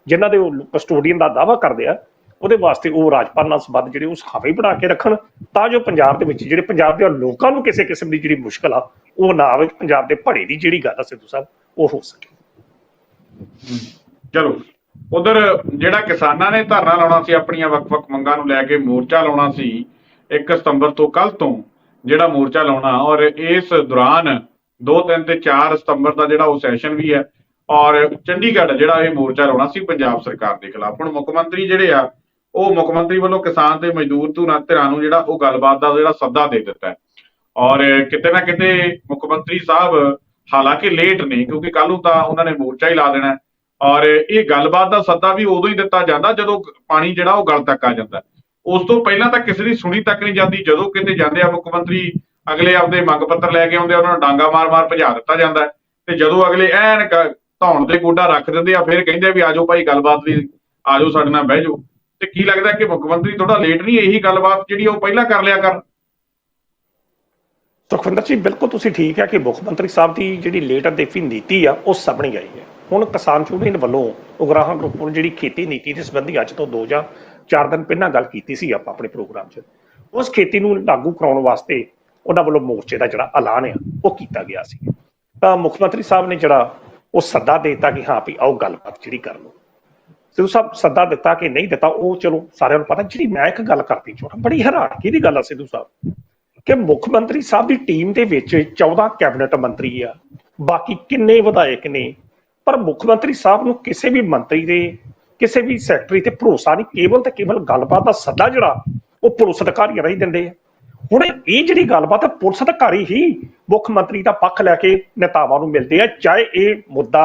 Speaker 2: ਜਿਨ੍ਹਾਂ ਦੇ ਉਹ ਕਸਟੋਡੀਅਨ ਦਾ ਦਾਵਾ ਕਰਦੇ ਆ, ਉਹਦੇ ਵਾਸਤੇ ਉਹ ਰਾਜਪਾਲ ਨਾਲ ਸੰਬੰਧ ਜਿਹੜੇ ਉਹ ਸਖਾਵੇ ਬਣਾ ਕੇ ਰੱਖਣ, ਤਾਂ ਜੋ ਪੰਜਾਬ ਦੇ ਵਿੱਚ ਜਿਹੜੇ ਪੰਜਾਬ ਦੇ ਲੋਕਾਂ ਨੂੰ ਕਿਸੇ ਕਿਸਮ ਦੀ ਜਿਹੜੀ ਮੁਸ਼ਕਲ ਆ, ਉਹ ਨਾ ਆਵੇ, ਪੰਜਾਬ ਦੇ ਭੜੇ ਦੀ ਜਿਹੜੀ ਗੱਲ ਆ, ਸਿੱਧੂ ਸਾਹਿਬ, ਉਹ ਹੋ ਸਕੇ।
Speaker 1: ਚਲੋ, ਉਧਰ ਜਿਹੜਾ ਕਿਸਾਨਾਂ ਨੇ ਧਰਨਾ ਲਾਉਣਾ ਸੀ, ਆਪਣੀਆਂ ਵੱਖ-ਵੱਖ ਮੰਗਾਂ ਨੂੰ ਲੈ ਕੇ ਮੋਰਚਾ ਲਾਉਣਾ ਸੀ 1 ਸਤੰਬਰ ਤੋਂ ਕੱਲ ਤੋਂ ਜਿਹੜਾ ਮੋਰਚਾ ਲਾਉਣਾ ਔਰ ਇਸ ਦੌਰਾਨ 2 3 ਤੇ 4 ਸਤੰਬਰ ਦਾ ਜਿਹੜਾ ਉਹ ਸੈਸ਼ਨ ਵੀ ਹੈ ਔਰ ਚੰਡੀਗੜ੍ਹ ਜਿਹੜਾ ਇਹ ਮੋਰਚਾ ਲਾਉਣਾ ਸੀ ਪੰਜਾਬ ਸਰਕਾਰ ਦੇ ਖਿਲਾਫ। ਹੁਣ ਮੁੱਖ ਮੰਤਰੀ ਜਿਹੜੇ ਆ, ਉਹ ਮੁੱਖ ਮੰਤਰੀ ਵੱਲੋਂ ਕਿਸਾਨ ਤੇ ਮਜ਼ਦੂਰ ਧੁਰਾਂ, ਧਿਰਾਂ ਨੂੰ ਜਿਹੜਾ ਉਹ ਗੱਲਬਾਤ ਦਾ ਜਿਹੜਾ ਸੱਦਾ ਦੇ ਦਿੱਤਾ ਹੈ। ਔਰ ਕਿਤੇ ਨਾ ਕਿਤੇ ਮੁੱਖ ਮੰਤਰੀ ਸਾਹਿਬ ਹਾਲਾਂਕਿ ਲੇਟ ਨੇ ਕਿਉਂਕਿ ਕੱਲ ਨੂੰ ਤਾਂ ਉਹਨਾਂ ਨੇ ਮੋਰਚਾ ਹੀ ਲਾ ਦੇਣਾ ਔਰ ਇਹ ਗੱਲਬਾਤ ਦਾ ਸੱਦਾ ਵੀ ਉਦੋਂ ਹੀ ਦਿੱਤਾ ਜਾਂਦਾ ਜਦੋਂ ਪਾਣੀ ਜਿਹੜਾ ਉਹ ਗਲ ਤੱਕ ਆ ਜਾਂਦਾ ਉਸ ਤੋਂ ਪਹਿਲਾਂ ਤਾਂ ਕਿਸੇ ਦੀ ਸੁਣੀ ਤੱਕ ਨਹੀਂ ਜਾਂਦੀ। ਜਦੋਂ ਕਿਤੇ ਜਾਂਦੇ ਆ ਮੁੱਖ ਮੰਤਰੀ, ਅਗਲੇ ਆਪਦੇ ਮੰਗ ਪੱਤਰ ਲੈ ਕੇ ਆਉਂਦੇ ਆ, ਉਹਨਾਂ ਨੂੰ ਡਾਂਗਾ ਮਾਰ-ਮਾਰ ਭਜਾ ਦਿੱਤਾ ਜਾਂਦਾ ਤੇ ਜਦੋਂ ਅਗਲੇ ਐਨ ਧੌਣ ਤੇ ਗੋਡਾ ਰੱਖ ਦਿੰਦੇ ਆ, ਫਿਰ ਕਹਿੰਦੇ ਵੀ ਆਜੋ ਭਾਈ, ਗੱਲਬਾਤ ਲਈ ਆਜੋ ਸਾਡੇ ਨਾਲ ਬਹਿ ਜਾਓ। ਤੇ ਕੀ ਲੱਗਦਾ ਕਿ ਮੁੱਖ ਮੰਤਰੀ ਥੋੜਾ ਲੇਟ ਨਹੀਂ ਇਹੀ ਗੱਲਬਾਤ ਜਿਹੜੀ ਉਹ ਪਹਿਲਾਂ ਕਰ ਲਿਆ ਕਰ
Speaker 2: ਸੁਖਵਿੰਦਰ ਜੀ, ਬਿਲਕੁਲ ਤੁਸੀਂ ਠੀਕ ਹੈ ਕਿ ਮੁੱਖ ਮੰਤਰੀ ਸਾਹਿਬ ਦੀ ਜਿਹੜੀ ਲੇਟ ਦੇਫੀ ਨੀਤੀ ਆ, ਉਹ ਸਾਹਮਣੇ ਆਈ ਹੈ। ਹੁਣ ਕਿਸਾਨ ਯੂਨੀਅਨ ਵੱਲੋਂ ਉਗਰਾਹਾਂ ਗਰੁੱਪ ਨੂੰ ਜਿਹੜੀ ਖੇਤੀ ਨੀਤੀ ਦੇ ਸੰਬੰਧੀ ਅੱਜ ਤੋਂ 2 ਜਾਂ 4 ਦਿਨ ਪਹਿਲਾਂ ਗੱਲ ਕੀਤੀ ਸੀ ਆਪਾਂ ਆਪਣੇ ਪ੍ਰੋਗਰਾਮ 'ਚ। ਉਸ ਖੇਤੀ ਨੂੰ ਲਾਗੂ ਕਰਾਉਣ ਵਾਸਤੇ ਉਹਨਾਂ ਵੱਲੋਂ ਮੋਰਚੇ ਦਾ ਜਿਹੜਾ ਐਲਾਨ ਆ, ਉਹ ਕੀਤਾ ਗਿਆ ਸੀ। ਤਾਂ ਮੁੱਖ ਮੰਤਰੀ ਸਾਹਿਬ ਨੇ ਜਿਹੜਾ ਉਹ ਸੱਦਾ ਦੇ ਦਿੱਤਾ ਕਿ ਹਾਂ ਵੀ ਆਓ ਗੱਲਬਾਤ ਜਿਹੜੀ ਕਰ ਲਓ। ਸਿੱਧੂ ਸਾਹਿਬ ਸੱਦਾ ਦਿੱਤਾ ਕਿ ਨਹੀਂ ਦਿੱਤਾ, ਉਹ ਚਲੋ ਸਾਰਿਆਂ ਨੂੰ ਪਤਾ, ਜਿਹੜੀ ਮੈਂ ਇੱਕ ਗੱਲ ਕਰਦੀ ਚਾਹੁੰਦਾ ਬੜੀ ਹੈਰਾਨਗੀ ਦੀ ਗੱਲ ਆ ਸਿੱਧੂ ਸਾਹਿਬ? ਕਿ ਮੁੱਖ ਮੰਤਰੀ ਸਾਹਿਬ ਦੀ ਟੀਮ ਦੇ ਵਿੱਚ 14 ਕੈਬਨਿਟ ਮੰਤਰੀ ਆ, ਬਾਕੀ ਕਿੰਨੇ ਵਿਧਾਇਕ ਨੇ, ਪਰ ਮੁੱਖ ਮੰਤਰੀ ਸਾਹਿਬ ਨੂੰ ਕਿਸੇ ਵੀ ਮੰਤਰੀ ਦੇ ਕਿਸੇ ਵੀ ਸੈਕਟਰੀ ਤੇ ਭਰੋਸਾ ਨਹੀਂ, ਕੇਵਲ ਤੇ ਕੇਵਲ ਗੱਲਬਾਤ ਦਾ ਸੱਦਾ ਜਿਹੜਾ, ਉਹ ਪੁਲਿਸ ਅਧਿਕਾਰੀਆਂ ਰਾਹੀਂ ਦਿੰਦੇ ਆ। ਹੁਣ ਇਹ ਜਿਹੜੀ ਗੱਲਬਾਤ ਹੈ, ਪੁਲਿਸ ਅਧਿਕਾਰੀ ਹੀ ਮੁੱਖ ਮੰਤਰੀ ਦਾ ਪੱਖ ਲੈ ਕੇ ਨੇਤਾਵਾਂ ਨੂੰ ਮਿਲਦੇ ਆ, ਚਾਹੇ ਇਹ ਮੁੱਦਾ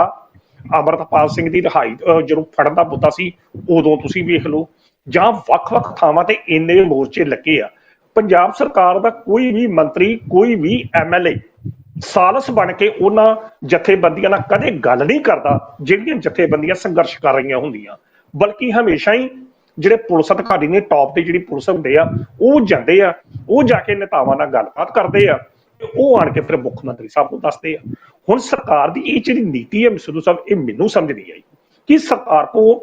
Speaker 2: ਅਮਰਤਪਾਲ ਸਿੰਘ ਦੀ ਰਿਹਾਈ ਜਦੋਂ ਫੜਨ ਦਾ ਮੁੱਦਾ ਸੀ, ਉਦੋਂ ਤੁਸੀਂ ਵੇਖ ਲਓ, ਜਾਂ ਵੱਖ-ਵੱਖ ਥਾਵਾਂ ਤੇ ਇੰਨੇ ਮੋਰਚੇ ਲੱਗੇ ਆ। ਪੰਜਾਬ ਸਰਕਾਰ ਦਾ ਕੋਈ ਵੀ ਮੰਤਰੀ, ਕੋਈ ਵੀ ਐਮਐਲਏ ਸਾਲਸ ਬਣ ਕੇ ਉਹਨਾਂ ਜਥੇਬੰਦੀਆਂ ਨਾਲ ਕਦੇ ਗੱਲ ਨਹੀਂ ਕਰਦਾ, ਜਿਹੜੀਆਂ ਜਥੇਬੰਦੀਆਂ ਸੰਘਰਸ਼ ਕਰ ਰਹੀਆਂ ਹੁੰਦੀਆਂ। ਬਲਕਿ ਹਮੇਸ਼ਾ ਹੀ ਜਿਹੜੇ ਪੁਲਿਸ ਅਧਿਕਾਰੀ ਨੇ ਟੌਪ ਤੇ ਜਿਹੜੀ ਪੁਲਿਸ ਹੁੰਦੇ ਆ, ਉਹ ਜਾਂਦੇ ਆ, ਉਹ ਜਾ ਕੇ ਨੇਤਾਵਾਂ ਨਾਲ ਗੱਲਬਾਤ ਕਰਦੇ ਆ ਤੇ ਉਹ ਆਣ ਕੇ ਫਿਰ ਮੁੱਖ ਮੰਤਰੀ ਸਾਹਿਬ ਨੂੰ ਦੱਸਦੇ ਆ। ਹੁਣ ਸਰਕਾਰ ਦੀ ਇਹ ਜਿਹੜੀ ਨੀਤੀ ਹੈ ਸਿੱਧੂ ਸਾਹਿਬ, ਇਹ ਮੈਨੂੰ ਸਮਝ ਨਹੀਂ ਆਈ ਕਿ ਸਰਕਾਰ ਕੋ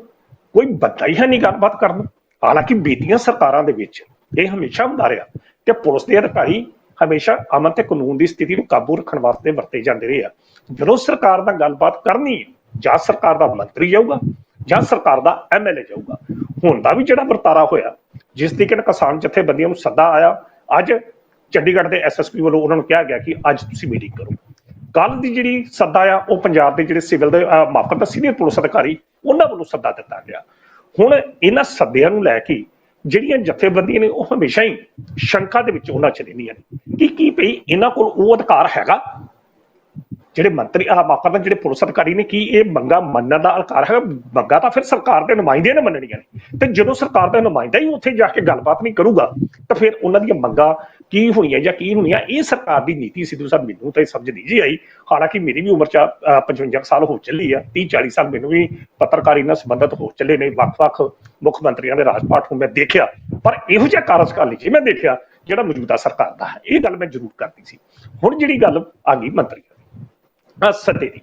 Speaker 2: ਕੋਈ ਬੰਦਾ ਹੀ ਹੈ ਨਹੀਂ ਗੱਲਬਾਤ ਕਰਨ। ਹਾਲਾਂਕਿ ਬੀਤੀਆਂ ਸਰਕਾਰਾਂ ਦੇ ਵਿੱਚ ਇਹ ਹਮੇਸ਼ਾ ਹੁੰਦਾ ਰਿਹਾ ਕਿ ਪੁਲਿਸ ਦੇ ਅਧਿਕਾਰੀ ਹਮੇਸ਼ਾ ਅਮਨ ਤੇ ਕਾਨੂੰਨ ਦੀ ਸਥਿਤੀ ਨੂੰ ਕਾਬੂ ਰੱਖਣ ਵਾਸਤੇ ਵਰਤੇ ਜਾਂਦੇ ਰਹੇ ਆ। ਜਦੋਂ ਸਰਕਾਰ ਨਾਲ ਗੱਲਬਾਤ ਕਰਨੀ ਹੈ, ਜਾਂ ਸਰਕਾਰ ਦਾ ਮੰਤਰੀ ਜਾਊਗਾ ਜਾਂ ਸਰਕਾਰ ਦਾ ਐਮਐਲਏ ਜਾਊਗਾ ਹੁਣ ਦਾ ਵੀ ਜਿਹੜਾ ਵਰਤਾਰਾ ਹੋਇਆ ਜਿਸ ਤਰੀਕੇ ਨਾਲ ਕਿਸਾਨ ਜਥੇਬੰਦੀਆਂ ਨੂੰ ਸੱਦਾ ਆਇਆ ਅੱਜ ਚੰਡੀਗੜ੍ਹ ਦੇ ਐਸਐਸਪੀ ਵੱਲੋਂ ਉਹਨਾਂ ਨੂੰ ਕਿਹਾ ਗਿਆ ਕਿ ਅੱਜ ਤੁਸੀਂ ਮੀਟਿੰਗ ਕਰੋ। ਕੱਲ ਦੀ ਜਿਹੜੀ ਸੱਦਾ ਆ ਉਹ ਪੰਜਾਬ ਦੇ ਜਿਹੜੇ ਸਿਵਲ ਦੇ ਅਹ, ਮਾਫ ਸੀਨੀਅਰ ਪੁਲਿਸ ਅਧਿਕਾਰੀ ਉਹਨਾਂ ਵੱਲੋਂ ਸੱਦਾ ਦਿੱਤਾ ਗਿਆ। ਹੁਣ ਇਹਨਾਂ ਸੱਦਿਆਂ ਨੂੰ ਲੈ ਕੇ ਜਿਹੜੀਆਂ ਜਥੇਬੰਦੀਆਂ ਨੇ ਉਹ ਹਮੇਸ਼ਾ ਹੀ ਸ਼ੰਕਾ ਦੇ ਵਿੱਚ ਉਹਨਾਂ ਚ ਰਹਿੰਦੀਆਂ ਨੇ। ਕਿ ਕੀ ਭਈ ਇਹਨਾਂ ਕੋਲ ਉਹ ਅਧਿਕਾਰ ਹੈਗਾ? ਜਿਹੜੇ ਮੰਤਰੀ ਆ ਮਾਫ ਜਿਹੜੇ ਪੁਲਿਸ ਅਧਿਕਾਰੀ ਨੇ ਕੀ ਇਹ ਮੰਗਾ ਮੰਨਣ ਦਾ ਅਧਿਕਾਰ ਹੈ ਮੰਗਾ ਤਾਂ ਫਿਰ ਸਰਕਾਰ ਦੇ ਨੁਮਾਇੰਦੇ ਨੇ ਮੰਨਣੀਆਂ ਨੇ। ਤੇ ਜਦੋਂ ਸਰਕਾਰ ਦਾ ਨੁਮਾਇੰਦਾ ਹੀ ਉੱਥੇ ਜਾ ਕੇ ਗੱਲਬਾਤ ਨਹੀਂ ਕਰੂਗਾ ਤਾਂ ਫਿਰ ਉਹਨਾਂ ਦੀਆਂ ਮੰਗਾਂ ਕੀ ਹੋਣੀਆਂ ਜਾਂ ਕੀ ਹੋਣੀਆਂ? ਇਹ ਸਰਕਾਰ ਦੀ ਨੀਤੀ ਸਿੱਧੂ ਸਾਹਿਬ ਮੈਨੂੰ ਤਾਂ ਇਹ ਸਮਝ ਨਹੀਂ ਜੀ ਆਈ। ਹਾਲਾਂਕਿ ਮੇਰੀ ਵੀ ਉਮਰ ਚ ਅਹ, 55 ਸਾਲ ਹੋ ਚੱਲੀ ਆ 30 40 ਸਾਲ ਮੈਨੂੰ ਵੀ ਪੱਤਰਕਾਰੀ ਨਾਲ ਸੰਬੰਧਿਤ ਹੋ ਚੱਲੇ ਨੇ ਵੱਖ-ਵੱਖ ਮੁੱਖ ਮੰਤਰੀਆਂ ਦੇ ਰਾਜਪਾਠ ਨੂੰ ਮੈਂ ਦੇਖਿਆ। ਪਰ ਇਹੋ ਜਿਹਾ ਕਾਰਜਕਾਲ ਨਹੀਂ ਜੀ ਮੈਂ ਦੇਖਿਆ ਜਿਹੜਾ ਮੌਜੂਦਾ ਸਰਕਾਰ ਦਾ ਹੈ। ਇਹ ਗੱਲ ਮੈਂ ਜ਼ਰੂਰ ਕਰਦੀ ਸੀ। ਹੁਣ ਜਿਹੜੀ ਗੱਲ ਆ ਗਈ ਮੰਤਰੀ ਸੱਦੇ ਦੀ।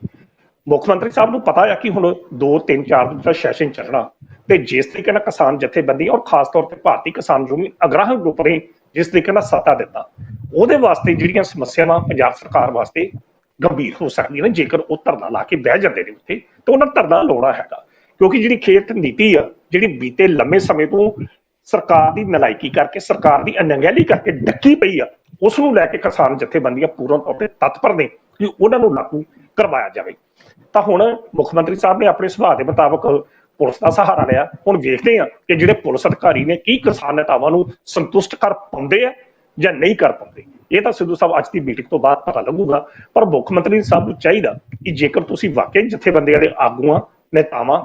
Speaker 2: ਮੁੱਖ ਮੰਤਰੀ ਸਾਹਿਬ ਨੂੰ ਪਤਾ ਆ ਕਿ ਹੁਣ 2 3 4 ਦਿਨ ਦਾ ਸੈਸ਼ਨ ਚੱਲਣਾ ਤੇ ਜਿਸ ਤਰੀਕੇ ਨਾਲ ਕਿਸਾਨ ਜਥੇਬੰਦੀ ਔਰ ਖਾਸ ਤੌਰ ਤੇ ਭਾਰਤੀ ਕਿਸਾਨ ਯੂਨੀਅਨ ਅਗਰਾਹ ਗਰੁੱਪ ਨੇ ਜਿਸ ਤਰੀਕੇ ਨਾਲ ਸੱਤਾ ਦਿੱਤਾ, ਉਹਦੇ ਵਾਸਤੇ ਜਿਹੜੀਆਂ ਸਮੱਸਿਆਵਾਂ ਪੰਜਾਬ ਸਰਕਾਰ ਵਾਸਤੇ ਗੰਭੀਰ ਹੋ ਸਕਦੀਆਂ ਨੇ, ਜੇਕਰ ਉਹ ਧਰਨਾ ਲਾ ਕੇ ਬਹਿ ਜਾਂਦੇ ਨੇ ਉੱਥੇ, ਤਾਂ ਉਹਨਾਂ ਧਰਨਾ ਲਾਉਣਾ ਹੈਗਾ। ਕਿਉਂਕਿ ਜਿਹੜੀ ਖੇਤ ਨੀਤੀ ਆ, ਜਿਹੜੀ ਬੀਤੇ ਲੰਮੇ ਸਮੇਂ ਤੋਂ ਸਰਕਾਰ ਦੀ ਨਲਾਇਕੀ ਕਰਕੇ, ਸਰਕਾਰ ਦੀ ਅਨੰਗਹਿਲੀ ਕਰਕੇ ਡੱਕੀ ਪਈ ਆ। ਉਸ ਨੂੰ ਲੈ ਕੇ ਕਿਸਾਨ ਜਥੇਬੰਦੀਆਂ ਪੂਰਨ ਤੌਰ ਤੇ ਤਤਪਰ ਨੇ ਕਿ ਉਹਨਾਂ ਨੂੰ ਲਾਗੂ ਕਰਵਾਇਆ ਜਾਵੇ। ਤਾਂ ਹੁਣ ਮੁੱਖ ਮੰਤਰੀ ਸਾਹਿਬ ਨੇ ਆਪਣੇ ਸੁਭਾਅ ਦੇ ਮੁਤਾਬਕ ਪੁਲਿਸ ਦਾ ਸਹਾਰਾ ਲਿਆ। ਹੁਣ ਵੇਖਦੇ ਆ ਕਿ ਜਿਹੜੇ ਪੁਲਿਸ ਅਧਿਕਾਰੀ ਨੇ ਕੀ ਕਿਸਾਨ ਨੇਤਾਵਾਂ ਨੂੰ ਸੰਤੁਸ਼ਟ ਕਰ ਪਾਉਂਦੇ ਆ ਜਾਂ ਨਹੀਂ ਕਰ ਪਾਉਂਦੇ। ਇਹ ਤਾਂ ਸਿੱਧੂ ਸਾਹਿਬ ਅੱਜ ਦੀ ਮੀਟਿੰਗ ਤੋਂ ਬਾਅਦ ਪਤਾ ਲੱਗੂਗਾ। ਪਰ ਮੁੱਖ ਮੰਤਰੀ ਸਾਹਿਬ ਨੂੰ ਚਾਹੀਦਾ ਕਿ ਜੇਕਰ ਤੁਸੀਂ ਵਾਕਈ ਜਥੇਬੰਦੀਆਂ ਦੇ ਆਗੂਆਂ, ਨੇਤਾਵਾਂ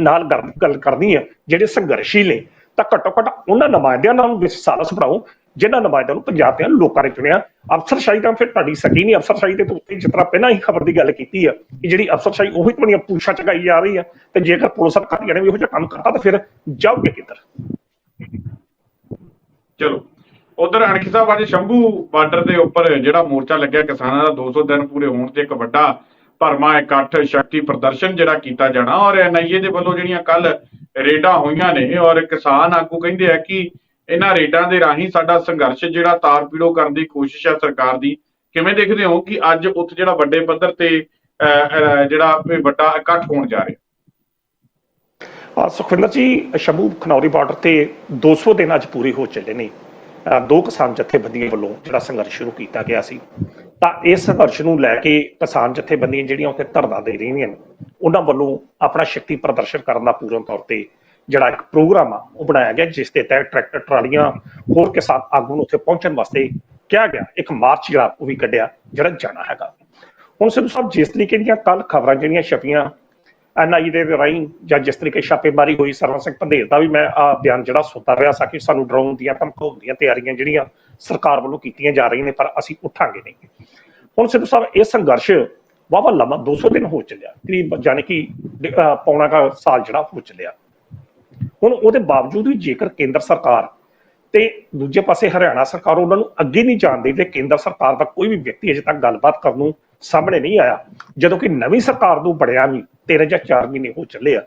Speaker 2: ਨਾਲ ਗੱਲ ਕਰਨੀ ਹੈ ਜਿਹੜੇ ਸੰਘਰਸ਼ੀਲ ਨੇ ਤਾਂ ਘੱਟੋ ਘੱਟ ਉਹਨਾਂ ਨੁਮਾਇੰਦਿਆਂ ਨਾਲ ਵਿੱਚ ਬਣਾਓ ਜਿਨ੍ਹਾਂ ਨੁਮਾਇੰਦਿਆਂ ਨੂੰ ਪੰਜਾਬ ਦੇ ਲੋਕਾਂ ਨੇ ਚੁਣਿਆ। ਅਫਸਰਸ਼ਾਹੀ ਤਾਂ ਫਿਰ ਤੁਹਾਡੀ ਸਕੀ ਨਹੀਂ। ਅਫਸਰਸ਼ਾਹੀ ਦੇ ਉੱਤੇ ਜਿਸ ਤਰ੍ਹਾਂ ਪਹਿਲਾਂ ਹੀ ਖਬਰ ਦੀ ਗੱਲ ਕੀਤੀ ਆ ਕਿ ਜਿਹੜੀ ਅਫਸਰਸ਼ਾਹੀ ਉਹੀ ਤੁਹਾਡੀਆਂ ਪੂਛਾਂ ਚਗਾਈ ਜਾ ਰਹੀ ਆ ਤੇ ਜੇਕਰ ਪੁਲਿਸ ਅਧਿਕਾਰੀਆਂ ਨੇ ਵੀ ਇਹੋ ਜਿਹਾ ਕੰਮ ਕਰਤਾ ਤਾਂ ਫਿਰ ਜਾਓਗੇ ਕਿੱਧਰ?
Speaker 1: ਚਲੋ। ਉਧਰ ਅਣਖ ਸਾਹਿਬ, ਅੱਜ ਸ਼ੰਭੂ ਬਾਰਡਰ ਦੇ ਉੱਪਰ ਜਿਹੜਾ ਮੋਰਚਾ ਲੱਗਿਆ, ਕਿਸਾਨਾਂ ਦਾ 200 ਦਿਨ ਪੂਰੇ ਹੋਣ ਤੇ ਇੱਕ ਵੱਡਾ ਭਰਮਾ ਇਕੱਠ ਸ਼ਕਤੀ ਪ੍ਰਦਰਸ਼ਨ ਜਿਹੜਾ ਕੀਤਾ ਜਾਣਾ ਔਰ ਐਨਆਈਏ ਦੇ ਵੱਲੋਂ ਜਿਹੜੀਆਂ ਕੱਲ ਰੇਡਾਂ ਹੋਈਆਂ ਨੇ ਔਰ ਕਿਸਾਨ ਆਗੂ ਕਹਿੰਦੇ ਆ ਕਿ ਇਹਨਾਂ ਰੇਡਾਂ ਦੇ ਰਾਹੀਂ ਸਾਡਾ ਸੰਘਰਸ਼ ਜਿਹੜਾ ਤਾਰ ਪੀੜੋ ਕਰਨ ਦੀ ਕੋਸ਼ਿਸ਼ ਹੈ ਸਰਕਾਰ ਦੀ। ਕਿਵੇਂ ਦੇਖਦੇ ਹੋ ਕਿ ਅੱਜ ਉੱਥੇ ਜਿਹੜਾ ਵੱਡੇ ਪੱਧਰ ਤੇ ਜਿਹੜਾ ਵੱਡਾ ਇਕੱਠ ਹੋਣ ਜਾ ਰਿਹਾ?
Speaker 2: ਆ ਸੁਖਵਿੰਦਰ ਜੀ ਸ਼ੰਭੂ ਖਨੌਰੀ ਬਾਰਡਰ ਤੇ 200 ਦਿਨ ਅੱਜ ਪੂਰੇ ਹੋ ਚੱਲੇ ਨੇ। ਦੋ ਕਿਸਾਨ ਜਥੇਬੰਦੀਆਂ ਵੱਲੋਂ ਜਿਹੜਾ ਸੰਘਰਸ਼ ਸ਼ੁਰੂ ਕੀਤਾ ਗਿਆ ਸੀ। ਤਾਂ ਇਸ ਸੰਘਰਸ਼ ਨੂੰ ਲੈ ਕੇ ਕਿਸਾਨ ਜਥੇਬੰਦੀਆਂ ਜਿਹੜੀਆਂ ਉੱਥੇ ਧਰਨਾ ਦੇ ਰਹੀਆਂ ਨੇ, ਉਹਨਾਂ ਵੱਲੋਂ ਆਪਣਾ ਸ਼ਕਤੀ ਪ੍ਰਦਰਸ਼ਨ ਕਰਨ ਦਾ ਪੂਰਨ ਤੌਰ ਤੇ ਜਿਹੜਾ ਇੱਕ ਪ੍ਰੋਗਰਾਮ ਆ, ਉਹ ਬਣਾਇਆ ਗਿਆ, ਜਿਸ ਦੇ ਤਹਿਤ ਟਰੈਕਟਰ, ਟਰਾਲੀਆਂ, ਹੋਰ ਕਿਸਾਨ ਆਗੂ ਨੂੰ ਉੱਥੇ ਪਹੁੰਚਣ ਵਾਸਤੇ ਕਿਹਾ ਗਿਆ। ਇੱਕ ਮਾਰਚ ਜਿਹੜਾ, ਉਹ ਵੀ ਕੱਢਿਆ, ਜਿਹੜਾ ਜਾਣਾ ਹੈਗਾ। ਹੁਣ ਸਿੱਧੂ ਸਾਹਿਬ, ਜਿਸ ਤਰੀਕੇ ਦੀਆਂ ਕੱਲ ਖਬਰਾਂ ਜਿਹੜੀਆਂ ਛਪੀਆਂ ਐਨਆਈ ਦੇ ਰਾਹੀਂ ਜਾਂ ਜਿਸ ਤਰੀਕੇ ਛਾਪੇਮਾਰੀ ਹੋਈ ਸਰਵਨ ਸਿੰਘ ਪੰਧੇਰ ਦਾ ਵੀ ਮੈਂ ਆ ਬਿਆਨ ਜਿਹੜਾ ਸੁਣਦਾ ਰਿਹਾ ਸਾਂ ਕਿ ਸਾਨੂੰ ਡਰਾਉਣ ਦੀਆਂ ਧਮਕਾਉਣ ਦੀਆਂ ਤਿਆਰੀਆਂ ਜਿਹੜੀਆਂ ਸਰਕਾਰ ਵੱਲੋਂ ਕੀਤੀਆਂ ਜਾ ਰਹੀਆਂ ਨੇ, ਪਰ ਅਸੀਂ ਉੱਠਾਂਗੇ ਨਹੀਂ। ਹੁਣ ਸਿੱਧੂ ਸਾਹਿਬ, ਇਹ ਸੰਘਰਸ਼ ਵਾਵਾ ਲੰਮਾ 200 ਦਿਨ ਹੋ ਚੱਲਿਆ ਕਰੀਬ ਜਾਣੀ ਕਿ ਪੌਣਾ ਕਾ ਸਾਲ ਜਿਹੜਾ ਹੋ ਚੱਲਿਆ। ਹੁਣ ਉਹਦੇ ਬਾਵਜੂਦ ਵੀ ਜੇਕਰ ਕੇਂਦਰ ਸਰਕਾਰ ਤੇ ਦੂਜੇ ਪਾਸੇ ਹਰਿਆਣਾ ਸਰਕਾਰ ਉਹਨਾਂ ਨੂੰ ਅੱਗੇ ਨਹੀਂ ਜਾਣਦੀ ਤੇ ਕੇਂਦਰ ਸਰਕਾਰ ਦਾ ਕੋਈ ਵੀ ਵਿਅਕਤੀ ਅਜੇ ਤੱਕ ਗੱਲਬਾਤ ਕਰਨ ਨੂੰ ਸਾਹਮਣੇ ਨਹੀਂ ਆਇਆ। ਜਦੋਂ ਕਿ ਨਵੀਂ ਸਰਕਾਰ ਨੂੰ ਬੜਿਆ ਵੀ 13 ਜਾਂ 4 ਮਹੀਨੇ ਹੋ ਚੱਲੇ ਆ,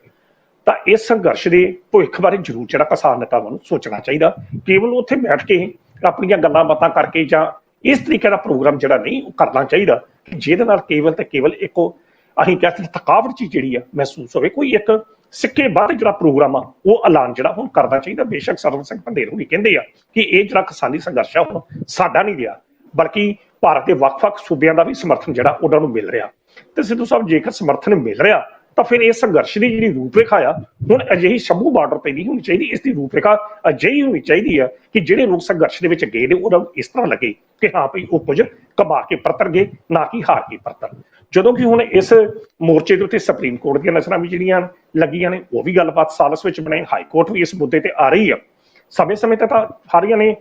Speaker 2: ਤਾਂ ਇਸ ਸੰਘਰਸ਼ ਦੇ ਭਵਿੱਖ ਬਾਰੇ ਜ਼ਰੂਰ ਜਿਹੜਾ ਕਿਸਾਨ ਨੇਤਾਵਾਂ ਨੂੰ ਸੋਚਣਾ ਚਾਹੀਦਾ। ਕੇਵਲ ਉੱਥੇ ਬੈਠ ਕੇ ਆਪਣੀਆਂ ਗੱਲਾਂ ਬਾਤਾਂ ਕਰਕੇ ਜਾਂ ਇਸ ਤਰੀਕੇ ਦਾ ਪ੍ਰੋਗਰਾਮ ਜਿਹੜਾ ਨਹੀਂ, ਉਹ ਕਰਨਾ ਚਾਹੀਦਾ। ਜਿਹਦੇ ਨਾਲ ਕੇਵਲ ਤੇ ਕੇਵਲ ਇੱਕੋ ਅਸੀਂ ਕਹਿੰਦੇ ਥਕਾਵਟ ਚੀ ਜਿਹੜੀ ਆ ਮਹਿਸੂਸ ਹੋਵੇ, ਕੋਈ ਇੱਕ ਸਿੱਕੇ ਬਾਅਦ ਜਿਹੜਾ ਪ੍ਰੋਗਰਾਮ ਆ, ਉਹ ਐਲਾਨ ਜਿਹੜਾ ਹੁਣ ਕਰਨਾ ਚਾਹੀਦਾ। ਬੇਸ਼ੱਕ ਸਰਵਨ ਸਿੰਘ ਪੰਡੇਰ ਵੀ ਕਹਿੰਦੇ ਆ ਕਿ ਇਹ ਜਿਹੜਾ ਕਿਸਾਨੀ ਸੰਘਰਸ਼ ਆ ਹੁਣ ਸਾਡਾ ਨਹੀਂ ਰਿਹਾ। ਬਲਕਿ ਭਾਰਤ ਦੇ ਵੱਖ-ਵੱਖ ਸੂਬਿਆਂ ਦਾ ਵੀ ਸਮਰਥਨ ਜਿਹੜਾ ਉਹਨਾਂ ਨੂੰ ਮਿਲ ਰਿਹਾ। ਤੇ ਸਿੱਧੂ ਸਾਹਿਬ, ਜੇਕਰ ਸਮਰਥਨ ਮਿਲ ਰਿਹਾ, ਤਾਂ ਫਿਰ ਇਹ ਸੰਘਰਸ਼ ਦੀ ਜਿਹੜੀ ਰੂਪਰੇਖਾ ਆ, ਹੁਣ ਅਜਿਹੀ ਸ਼ੰਭੂ ਬਾਰਡਰ ਤੇ ਨਹੀਂ ਹੋਣੀ ਚਾਹੀਦੀ। ਇਸ ਦੀ ਰੂਪਰੇਖਾ ਅਜਿਹੀ ਹੋਣੀ ਚਾਹੀਦੀ ਆ ਕਿ ਜਿਹੜੇ ਲੋਕ ਸੰਘਰਸ਼ ਦੇ ਵਿੱਚ ਗਏ ਨੇ, ਉਹਨਾਂ ਨੂੰ ਇਸ ਤਰ੍ਹਾਂ ਲੱਗੇ ਕਿ ਹਾਂ ਭਈ ਉਹ ਕੁਝ ਕਮਾ ਕੇ ਪਰਤਰ ਗਏ, ਨਾ ਕਿ ਹਾਰ ਕੇ ਪਰਤਰ ਜਦੋਂ ਕਿ ਹੁਣ ਇਸ ਮੋਰਚੇ ਦੇ ਉੱਤੇ ਸੁਪਰੀਮ ਕੋਰਟ ਦੀਆਂ ਨਜ਼ਰਾਂ ਵੀ ਜਿਹੜੀਆਂ ਲੱਗੀਆਂ ਨੇ, ਉਹ ਵੀ ਗੱਲਬਾਤ ਸਾਲਸ ਵਿੱਚ ਬਣੇ, ਹਾਈ ਕੋਰਟ ਵੀ ਇਸ ਮੁੱਦੇ ਤੇ ਆ ਰਹੀ ਆ। ਸਮੇਂ-ਸਮੇਂ ਤੇ ਤਾਂ ਸਾਰੀਆਂ ਨੇ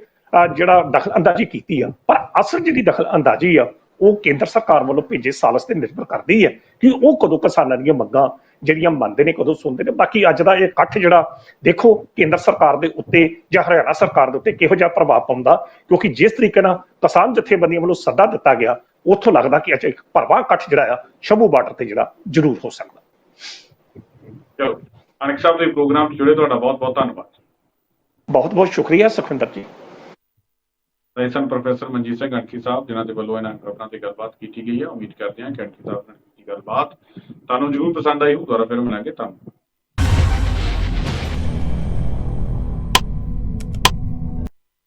Speaker 2: ਜਿਹੜਾ ਦਖਲ ਅੰਦਾਜ਼ੀ ਕੀਤੀ ਆ ਪਰ ਅਸਲ ਜਿਹੜੀ ਦਖਲ ਅੰਦਾਜ਼ੀ ਆ ਉਹ ਕੇਂਦਰ ਸਰਕਾਰ ਵੱਲੋਂ ਭੇਜੇ ਸਾਲਸ ਤੇ ਨਿਰਭਰ ਕਰਦੀ ਹੈ ਕਿ ਉਹ ਕਦੋਂ ਕਿਸਾਨਾਂ ਦੀਆਂ ਮੰਗਾਂ ਜਿਹੜੀਆਂ ਮੰਨਦੇ ਨੇ ਕਦੋਂ ਸੁਣਦੇ ਨੇ। ਬਾਕੀ ਅੱਜ ਦਾ ਇਹ ਇਕੱਠ ਜਿਹੜਾ ਦੇਖੋ ਕੇਂਦਰ ਸਰਕਾਰ ਦੇ ਉੱਤੇ ਜਾਂ ਹਰਿਆਣਾ ਸਰਕਾਰ ਦੇ ਉੱਤੇ ਕਿਹੋ ਜਿਹਾ ਪ੍ਰਭਾਵ ਪਾਉਂਦਾ ਕਿਉਂਕਿ ਜਿਸ ਤਰੀਕੇ ਨਾਲ ਕਿਸਾਨ ਜਥੇਬੰਦੀਆਂ ਵੱਲੋਂ ਸੱਦਾ ਦਿੱਤਾ ਗਿਆ ਉੱਥੋਂ ਲੱਗਦਾ ਕਿ ਅੱਜ ਇੱਕ ਭਰਵਾਂ ਇਕੱਠ ਜਿਹੜਾ ਆ ਸ਼ੰਭੂ ਬਾਰਡਰ ਤੇ ਜਿਹੜਾ ਜ਼ਰੂਰ ਹੋ ਸਕਦਾ।
Speaker 1: ਚਲੋ ਅਨਕ ਸਾਹਿਬ ਦੇ ਪ੍ਰੋਗਰਾਮ ਜੁੜੇ ਤੁਹਾਡਾ ਬਹੁਤ ਬਹੁਤ ਧੰਨਵਾਦ।
Speaker 2: ਬਹੁਤ ਬਹੁਤ ਸ਼ੁਕਰੀਆ ਸੁਖਵਿੰਦਰ ਜੀ।
Speaker 1: ਇਹ ਸਨ ਪ੍ਰੋਫੈਸਰ ਮਨਜੀਤ ਸਿੰਘ ਅਣਖੀ ਸਾਹਿਬ, ਜਿਨ੍ਹਾਂ ਦੇ ਵੱਲੋਂ ਇਹਨਾਂ ਖਬਰਾਂ ਤੇ ਗੱਲਬਾਤ ਕੀਤੀ ਗਈ ਹੈ, ਉਮੀਦ ਕਰਦੇ ਹਾਂ ਕਿ ਅਣਖੀ ਸਾਹਿਬ ਨਾਲ ਕੀਤੀ ਗੱਲਬਾਤ। ਤੁਹਾਨੂੰ ਜ਼ਰੂਰ ਪਸੰਦ ਆਈ ਹੋਊ, ਦੁਬਾਰਾ ਫਿਰ ਮਿਲਾਂਗੇ। ਧੰਨਵਾਦ।